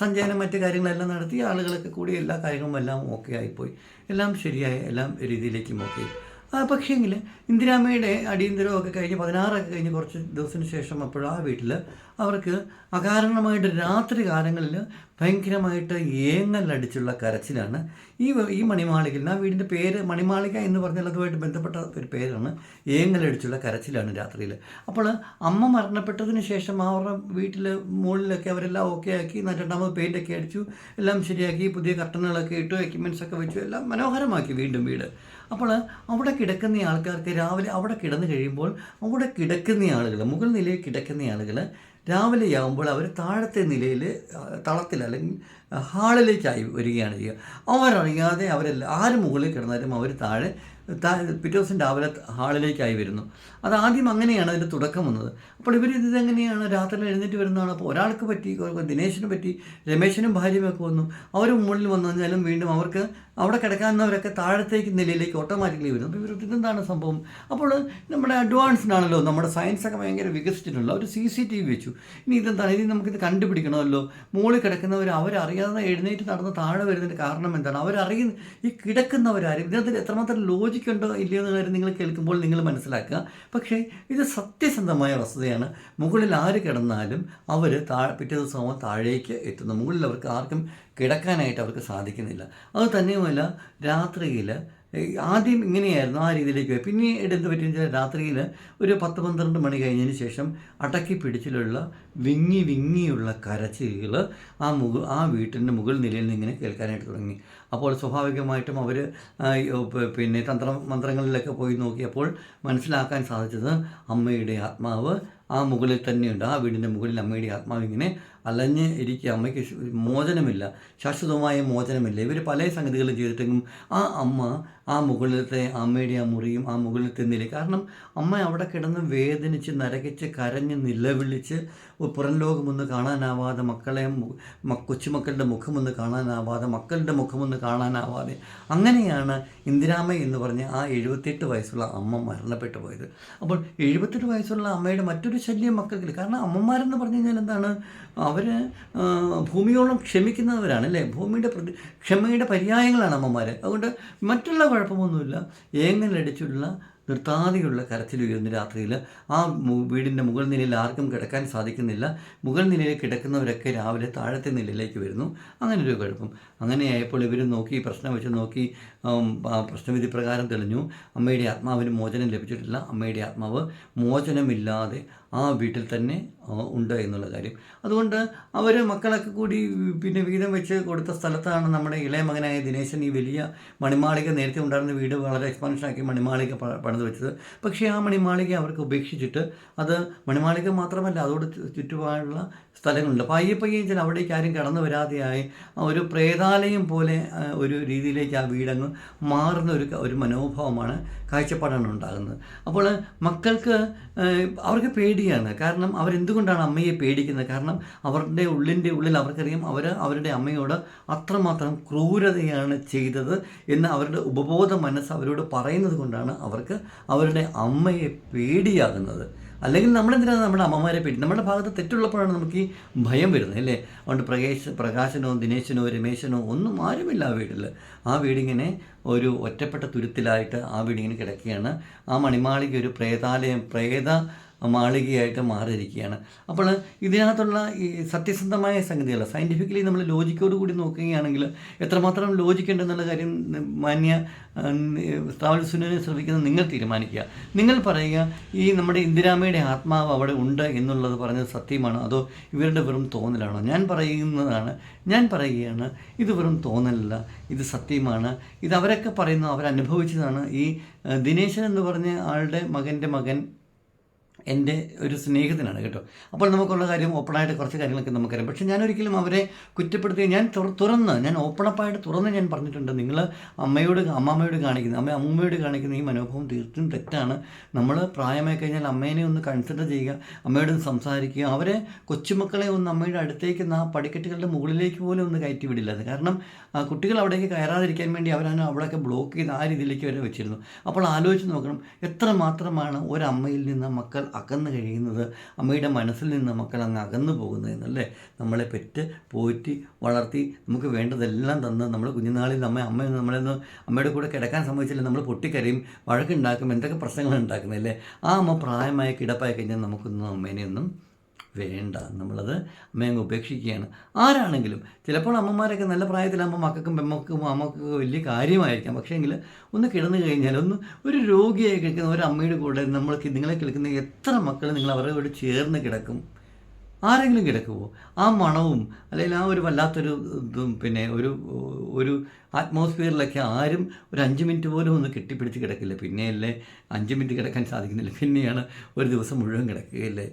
സഞ്ചയനം മറ്റ് കാര്യങ്ങളെല്ലാം നടത്തി ആളുകളൊക്കെ കൂടി എല്ലാ കാര്യങ്ങളും എല്ലാം ഓക്കെ ആയിപ്പോയി. എല്ലാം ശരിയായ എല്ലാം രീതിയിലേക്കും ഓക്കെ പക്ഷേങ്കിൽ ഇന്ദിരാമ്മയുടെ അടിയന്തരമൊക്കെ കഴിഞ്ഞ് പതിനാറൊക്കെ കഴിഞ്ഞ് കുറച്ച് ദിവസത്തിന് ശേഷം അപ്പോൾ ആ വീട്ടിൽ അവർക്ക് അകാരണമായിട്ട് രാത്രി കാലങ്ങളിൽ ഭയങ്കരമായിട്ട് ഏങ്ങലടിച്ചുള്ള കരച്ചിലാണ്. ഈ ഈ മണിമാളികയിൽ ആ വീടിന്റെ പേര് മണിമാളിക എന്ന് പറഞ്ഞാൽ അതുമായിട്ട് ബന്ധപ്പെട്ട ഒരു പേരാണ്. ഏങ്ങലടിച്ചുള്ള കരച്ചിലാണ് രാത്രിയിൽ അപ്പോൾ അമ്മ മരണപ്പെട്ടതിന് ശേഷം അവരുടെ വീട്ടിൽ മുകളിലൊക്കെ അവരെല്ലാം ഓക്കെ ആക്കി രണ്ടാമത് പെയിന്റൊക്കെ അടിച്ചു എല്ലാം ശരിയാക്കി പുതിയ കർട്ടനുകളൊക്കെ ഇട്ടു എക്യുപ്മെന്റ്സ് ഒക്കെ വെച്ചു എല്ലാം മനോഹരമാക്കി വീണ്ടും വീട്. അപ്പോൾ അവിടെ കിടക്കുന്ന ആൾക്കാർക്ക് രാവിലെ അവിടെ കിടന്നു കഴിയുമ്പോൾ അവിടെ കിടക്കുന്ന ആളുകൾ മുകൾ നിലയിൽ കിടക്കുന്ന ആളുകൾ രാവിലെ ആകുമ്പോൾ അവർ താഴത്തെ നിലയിൽ തളത്തിൽ അല്ലെങ്കിൽ ഹാളിലേക്കായി വരികയാണ് ചെയ്യുക. അവരറിയാതെ അവരെല്ലാം ആര് മുകളിൽ കിടന്നാലും അവർ താഴെ പിറ്റേ ദിവസം രാവിലെ ഹാളിലേക്കായി വരുന്നു. അത് ആദ്യം അങ്ങനെയാണ് അതിന്റെ തുടക്കം വന്നത്. അപ്പോൾ ഇവർ ഇതെങ്ങനെയാണ്? രാത്രി എഴുന്നേറ്റ് വരുന്നതാണ്? അപ്പോൾ ഒരാൾക്ക് പറ്റി ദിനേശിന് പറ്റി രമേശിനും ഭാര്യയുമൊക്കെ വന്നു. അവർ മുകളിൽ വന്നു കഴിഞ്ഞാലും വീണ്ടും അവർക്ക് അവിടെ കിടക്കാവുന്നവരൊക്കെ താഴത്തേക്ക് നിലയിലേക്ക് ഓട്ടോമാറ്റിക്കലി വരുന്നു. അപ്പോൾ ഇവർ ഇതെന്താണ് സംഭവം? അപ്പോൾ നമ്മുടെ അഡ്വാൻസ്ഡാണല്ലോ നമ്മുടെ സയൻസൊക്കെ ഭയങ്കര വികസിച്ചിട്ടുണ്ടല്ലോ. ഒരു സി സി ടി വി വെച്ചു. ഇനി ഇതെന്താണ്? ഇനി നമുക്കിത് കണ്ടുപിടിക്കണമല്ലോ. മുകളിൽ കിടക്കുന്നവർ അവരറിയാതെ എഴുന്നേറ്റ് നടന്ന് താഴെ വരുന്നതിന്റെ കാരണം എന്താണ്? അവരറിയുന്ന ഈ കിടക്കുന്നവരാരും ഇതിനകത്ത് എത്രമാത്രം ലോജിക്ക് ഉണ്ടോ ഇല്ലയോ എന്ന കാര്യം നിങ്ങൾ കേൾക്കുമ്പോൾ നിങ്ങൾ മനസ്സിലാക്കുക. പക്ഷേ ഇത് സത്യസന്ധമായ വസ്തുതയാണ്. മുകളിൽ ആര് കിടന്നാലും അവർ താ പിറ്റേ ദിവസമാകുമ്പോൾ താഴേക്ക് എത്തുന്നു. മുകളിൽ അവർക്ക് ആർക്കും കിടക്കാനായിട്ട് അവർക്ക് സാധിക്കുന്നില്ല. അത് തന്നെയുമല്ല രാത്രിയിൽ ആദ്യം ഇങ്ങനെയായിരുന്നു ആ രീതിയിലേക്ക് പോയി. പിന്നീട് എന്ത് പറ്റിയെന്ന് വെച്ചാൽ രാത്രിയിൽ ഒരു പത്ത് പന്ത്രണ്ട് മണി കഴിഞ്ഞതിന് ശേഷം അടക്കി പിടിച്ചിലുള്ള വിങ്ങി വിങ്ങിയുള്ള കരച്ചിലുകൾ ആ മുകൾ ആ വീട്ടിന്റെ മുകൾ നിലയിൽ നിന്ന് ഇങ്ങനെ കേൾക്കാനായിട്ട് തുടങ്ങി. അപ്പോൾ സ്വാഭാവികമായിട്ടും അവർ പിന്നെ തന്ത്ര മന്ത്രങ്ങളിലൊക്കെ പോയി നോക്കിയപ്പോൾ മനസ്സിലാക്കാൻ സാധിച്ചത് അമ്മയുടെ ആത്മാവ് ആ മുകളിൽ തന്നെയുണ്ട്. ആ വീടിന്റെ മുകളിൽ അമ്മയുടെ ആത്മാവ് ഇങ്ങനെ അലഞ്ഞ് ഇരിക്കുക. അമ്മയ്ക്ക് മോചനമില്ല. ശാശ്വതമായ മോചനമില്ല. ഇവർ പല സംഗതികളും ചെയ്തിട്ടെങ്കിലും ആ അമ്മ ആ മുകളിലത്തെ അമ്മയുടെ ആ മുറിയും ആ മുകളിലത്തെ നില. കാരണം അമ്മ അവിടെ കിടന്ന് വേദനിച്ച് നരകിച്ച് കരഞ്ഞ് നിലവിളിച്ച് പുറം ലോകമൊന്ന് കാണാനാവാതെ മക്കളെ കൊച്ചുമക്കളുടെ മുഖമൊന്ന് കാണാനാവാതെ മക്കളുടെ മുഖമൊന്ന് കാണാനാവാതെ. അങ്ങനെയാണ് ഇന്ദിരാമ എന്ന് പറഞ്ഞ ആ എഴുപത്തെട്ട് വയസ്സുള്ള അമ്മ മരണപ്പെട്ടു പോയത്. അപ്പോൾ എഴുപത്തെട്ട് വയസ്സുള്ള അമ്മയുടെ മറ്റൊരു ശല്യം മക്കൾക്കില്ല. കാരണം അമ്മമാരെന്ന് പറഞ്ഞു കഴിഞ്ഞാൽ എന്താണ്? അവർ ഭൂമിയോളം ക്ഷമിക്കുന്നവരാണ് അല്ലേ? ഭൂമിയുടെ പ്രതി ക്ഷമയുടെ പര്യായങ്ങളാണ് അമ്മമാർ അതുകൊണ്ട് മറ്റുള്ള കുഴപ്പമൊന്നുമില്ല. ഏങ്ങലടിച്ചുള്ള നിർത്താതെയുള്ള കരച്ചിൽ ഉയരുന്ന രാത്രിയിൽ ആ വീടിന്റെ മുകൾ നിലയിൽ ആർക്കും കിടക്കാൻ സാധിക്കുന്നില്ല. മുകൾ നിലയിൽ കിടക്കുന്നവരൊക്കെ രാവിലെ താഴത്തെ നിലയിലേക്ക് വരുന്നു. അങ്ങനെ ഒരു കുഴപ്പം. അങ്ങനെയായപ്പോൾ ഇവർ നോക്കി പ്രശ്നം വെച്ച് നോക്കി പ്രശ്നവിധി പ്രകാരം തെളിഞ്ഞു. അമ്മയുടെ ആത്മാവിന് മോചനം ലഭിച്ചിട്ടില്ല. അമ്മയുടെ ആത്മാവ് മോചനമില്ലാതെ ആ വീട്ടിൽ തന്നെ ഉണ്ട് എന്നുള്ള കാര്യം. അതുകൊണ്ട് അവർ മക്കളൊക്കെ കൂടി പിന്നെ വീതം വെച്ച് കൊടുത്ത സ്ഥലത്താണ് നമ്മുടെ ഇളയ മകനായ ദിനേശൻ ഈ വലിയ മണിമാളിക നേരത്തെ ഉണ്ടായിരുന്ന വീട് വളരെ എക്സ്പാൻഷനാക്കി മണിമാളിക പണിത് വെച്ചത്. പക്ഷേ ആ മണിമാളിക അവർക്ക് ഉപേക്ഷിച്ചിട്ട് അത് മണിമാളിക മാത്രമല്ല അതോട് ചുറ്റുപാടുള്ള സ്ഥലങ്ങളുണ്ട്. പയ്യെ പയ്യെ ചില അവിടേക്ക് ആരും കടന്നു വരാതെയായി ഒരു പ്രേതാലയം പോലെ ഒരു രീതിയിലേക്ക് ആ വീടങ്ങ് മാറുന്ന ഒരു ഒരു മനോഭാവമാണ് കാഴ്ചപ്പാടാണ് ഉണ്ടാകുന്നത്. അപ്പോൾ മക്കൾക്ക് അവർക്ക് അവർക്ക് പേടിയാണ്. കാരണം അവരെന്തുകൊണ്ടാണ് അമ്മയെ പേടിക്കുന്നത്? കാരണം അവരുടെ ഉള്ളിന്റെ ഉള്ളിൽ അവർക്കറിയാം അവർ അവരുടെ അമ്മയോട് അത്രമാത്രം ക്രൂരതയാണ് ചെയ്തത് എന്ന് അവരുടെ ഉപബോധ മനസ്സ് അവരോട് പറയുന്നത് കൊണ്ടാണ് അവർക്ക് അവരുടെ അമ്മയെ പേടിയാകുന്നത്. അല്ലെങ്കിൽ നമ്മളെന്തിനാണ് നമ്മുടെ അമ്മമാരെ പേടി? നമ്മുടെ ഭാഗത്ത് തെറ്റുള്ളപ്പോഴാണ് നമുക്ക് ഈ ഭയം വരുന്നത് അല്ലേ? അതുകൊണ്ട് പ്രകേശ് പ്രകാശനോ ദിനേശനോ രമേശനോ ഒന്നും ആരുമില്ല ആ വീട്ടിൽ. ആ വീടിങ്ങനെ ഒരു ഒറ്റപ്പെട്ട തുരുത്തിലായിട്ട് ആ വീടിങ്ങനെ കിടക്കുകയാണ്. ആ മണിമാളിക ഒരു പ്രേതാലയം പ്രേത മാളികയായിട്ട് മാറിയിരിക്കുകയാണ്. അപ്പോൾ ഇതിനകത്തുള്ള ഈ സത്യസന്ധമായ സംഗതികൾ സയന്റിഫിക്കലി നമ്മൾ ലോജിക്കോട് കൂടി നോക്കുകയാണെങ്കിൽ എത്രമാത്രം ലോജിക്ക് ഉണ്ടെന്നുള്ള കാര്യം മാന്യ ട്രാവൽ സുനിനെ ശ്രമിക്കുന്നത് നിങ്ങൾ തീരുമാനിക്കുക. നിങ്ങൾ പറയുക ഈ നമ്മുടെ ഇന്ദിരാമയുടെ ആത്മാവ് അവിടെ ഉണ്ട് എന്നുള്ളത് പറഞ്ഞത് സത്യമാണോ? അതോ ഇവരുടെ വെറും തോന്നലാണോ? ഞാൻ പറയുന്നതാണ് ഞാൻ പറയുകയാണ് ഇത് വെറും തോന്നലല്ല ഇത് സത്യമാണ്. ഇത് അവരൊക്കെ പറയുന്നു അവരനുഭവിച്ചതാണ് ഈ ദിനേശൻ എന്ന് പറഞ്ഞ ആളുടെ മകന്റെ മകൻ എന്റെ ഒരു സ്നേഹത്തിനാണ് കേട്ടോ. അപ്പോൾ നമുക്കുള്ള കാര്യം ഓപ്പണായിട്ട് കുറച്ച് കാര്യങ്ങളൊക്കെ നമുക്കറിയാം പക്ഷേ ഞാൻ ഒരിക്കലും അവരെ കുറ്റപ്പെടുത്തി ഞാൻ തുറ- തുറന്ന് ഞാൻ ഓപ്പണപ്പായിട്ട് തുറന്ന് ഞാൻ പറഞ്ഞിട്ടുണ്ട്. നിങ്ങൾ അമ്മയോട് അമ്മാമ്മയോട് കാണിക്കുന്ന. അമ്മ അമ്മൂമ്മയോട് കാണിക്കുന്ന ഈ മനോഭാവം തീർത്തും തെറ്റാണ്. നമ്മൾ പ്രായമായി കഴിഞ്ഞാൽ അമ്മേനെ ഒന്ന് കൺസിഡർ ചെയ്യുക അമ്മയോട് സംസാരിക്കുക. അവരെ കൊച്ചുമക്കളെ ഒന്ന് അമ്മയുടെ അടുത്തേക്ക് ആ പടിക്കെട്ടുകളുടെ മുകളിലേക്ക് പോലും ഒന്ന് കയറ്റി വിടില്ല. കാരണം കുട്ടികൾ അവിടേക്ക് കയറാതിരിക്കാൻ വേണ്ടി അവരാണ് അവിടെയൊക്കെ ബ്ലോക്ക് ചെയ്ത് ആ രീതിയിലേക്ക് വരെ വെച്ചിരുന്നു അപ്പോൾ ആലോചിച്ച് നോക്കണം എത്ര മാത്രമാണ് ഒരമ്മയിൽ നിന്ന് മക്കൾ അകന്നു കഴിയുന്നത് അമ്മയുടെ മനസ്സിൽ നിന്ന് മക്കൾ അങ്ങ് അകന്നു പോകുന്നത് എന്നല്ലേ? നമ്മളെ പെറ്റ് പോറ്റി വളർത്തി നമുക്ക് വേണ്ടതെല്ലാം തന്ന് നമ്മൾ കുഞ്ഞുനാളിൽ നമ്മെ അമ്മ നമ്മളെന്ന് അമ്മയുടെ കൂടെ കിടക്കാൻ സമ്മതിച്ചില്ല നമ്മൾ പൊട്ടിക്കരയും വഴക്കുണ്ടാക്കും എന്തൊക്കെ പ്രശ്നങ്ങൾ ഉണ്ടാക്കുന്നതല്ലേ? ആ അമ്മ പ്രായമായ കിടപ്പായി കഴിഞ്ഞാൽ നമുക്കൊന്നും അമ്മേനെയൊന്നും വേണ്ട. നമ്മളത് അമ്മയങ്ങ് ഉപേക്ഷിക്കുകയാണ്. ആരാണെങ്കിലും ചിലപ്പോൾ അമ്മമാരൊക്കെ നല്ല പ്രായത്തിലാകുമ്പോൾ മക്കൾക്കും പെമ്മക്കും അമ്മക്കും വലിയ കാര്യമായിരിക്കാം. പക്ഷേ എങ്കിൽ ഒന്ന് കിടന്നു കഴിഞ്ഞാൽ ഒന്ന് ഒരു രോഗിയായി കിടക്കുന്ന ഒരു അമ്മയുടെ കൂടെ നമ്മൾ നിങ്ങളെ കിടക്കുന്ന എത്ര മക്കൾ നിങ്ങൾ അവരുടെ കൂടെ ചേർന്ന് കിടക്കും? ആരെങ്കിലും കിടക്കുമോ ആ മണവും അല്ലെങ്കിൽ ആ ഒരു വല്ലാത്തൊരു ഇതും പിന്നെ ഒരു ഒരു അറ്റ്മോസ്ഫിയറിലൊക്കെ ആരും ഒരു അഞ്ച് മിനിറ്റ് പോലും ഒന്ന് കെട്ടിപ്പിടിച്ച് കിടക്കില്ല. പിന്നെയല്ലേ അഞ്ച് മിനിറ്റ് കിടക്കാൻ സാധിക്കുന്നില്ല. പിന്നെയാണ് ഒരു ദിവസം മുഴുവൻ കിടക്കുകയല്ലേ?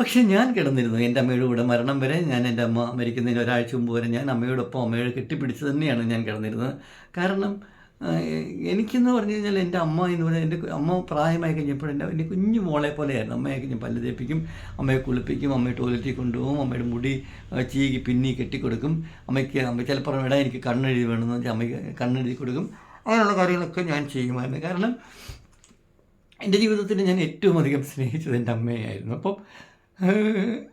പക്ഷേ ഞാൻ കിടന്നിരുന്നു. എന്റെ അമ്മയുടെ കൂടെ മരണം വരെ ഞാൻ എന്റെ അമ്മ മരിക്കുന്നതിന് ഒരാഴ്ച മുമ്പ് വരെ ഞാൻ അമ്മയോടൊപ്പം അമ്മയോട് കെട്ടിപ്പിടിച്ച് തന്നെയാണ് ഞാൻ കിടന്നിരുന്നത്. കാരണം എനിക്കെന്ന് പറഞ്ഞു കഴിഞ്ഞാൽ എന്റെ അമ്മ എന്ന് പറഞ്ഞാൽ എന്റെ അമ്മ പ്രായമായി കഴിഞ്ഞപ്പോൾ എന്റെ എന്റെ കുഞ്ഞു മോളെ പോലെയായിരുന്നു. അമ്മയെ ഞാൻ പല്ല് തേപ്പിക്കും അമ്മയെ കുളിപ്പിക്കും അമ്മയെ ടോയ്ലറ്റിൽ കൊണ്ടുപോകും അമ്മയുടെ മുടി ചീകി പിന്നി കെട്ടിക്കൊടുക്കും. അമ്മയ്ക്ക് അമ്മ ചിലപ്പോൾ ഇടാൻ എനിക്ക് കണ്ണെഴുതി വേണമെന്ന് വെച്ചാൽ അമ്മയ്ക്ക് കണ്ണെഴുതി കൊടുക്കും. അങ്ങനെയുള്ള കാര്യങ്ങളൊക്കെ ഞാൻ ചെയ്യുമായിരുന്നു. കാരണം എന്റെ ജീവിതത്തിൽ ഞാൻ ഏറ്റവും അധികം സ്നേഹിച്ചത് എന്റെ അമ്മയായിരുന്നു അപ്പം [LAUGHS]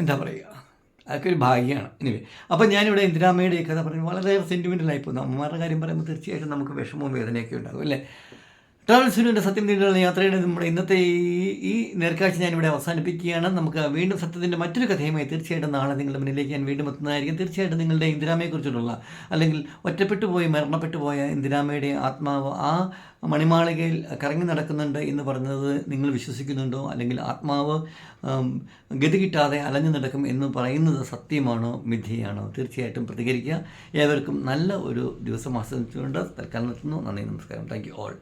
എന്താ പറയുക? അതൊക്കെ ഒരു ഭാഗ്യമാണ് എനിവേ അപ്പം ഞാനിവിടെ ഇന്ദിരാമ്മയുടെ കഥ പറഞ്ഞു വളരെയേറെ സെന്റിമെന്റലായി പോകുന്നു. അമ്മമാരുടെ കാര്യം പറയുമ്പോൾ തീർച്ചയായിട്ടും നമുക്ക് വിഷമവും വേദനയൊക്കെ ഉണ്ടാകും അല്ലേ? ട്രാവൽസിനുവിന്റെ സത്യം തേടിയുള്ള യാത്രയുടെ നമ്മുടെ ഇന്നത്തെ ഈ ഈ നേർക്കാഴ്ച ഞാനിവിടെ അവസാനിപ്പിക്കുകയാണ്. നമുക്ക് വീണ്ടും സത്യത്തിന്റെ മറ്റൊരു കഥയുമായി തീർച്ചയായിട്ടും നാളെ നിങ്ങളുടെ മുന്നിലേക്ക് ഞാൻ വീണ്ടും എത്തുന്നതായിരിക്കും. തീർച്ചയായിട്ടും നിങ്ങളുടെ ഇന്ദിരാമയെക്കുറിച്ചുള്ള അല്ലെങ്കിൽ ഒറ്റപ്പെട്ടു പോയി മരണപ്പെട്ടു പോയ ഇന്ദിരാമയുടെ ആത്മാവ് ആ മണിമാളികയിൽ കറങ്ങി നടക്കുന്നുണ്ട് എന്ന് പറഞ്ഞത് നിങ്ങൾ വിശ്വസിക്കുന്നുണ്ടോ? അല്ലെങ്കിൽ ആത്മാവ് ഗതി കിട്ടാതെ അലഞ്ഞു നടക്കും എന്ന് പറയുന്നത് സത്യമാണോ? മിഥ്യയാണോ? തീർച്ചയായിട്ടും പ്രതികരിക്കുക. ഏവർക്കും നല്ല ഒരു ദിവസം ആസ്വദിച്ചുകൊണ്ട് തൽക്കാലം നിർത്തുന്നു. നന്ദി നമസ്കാരം. Thank you all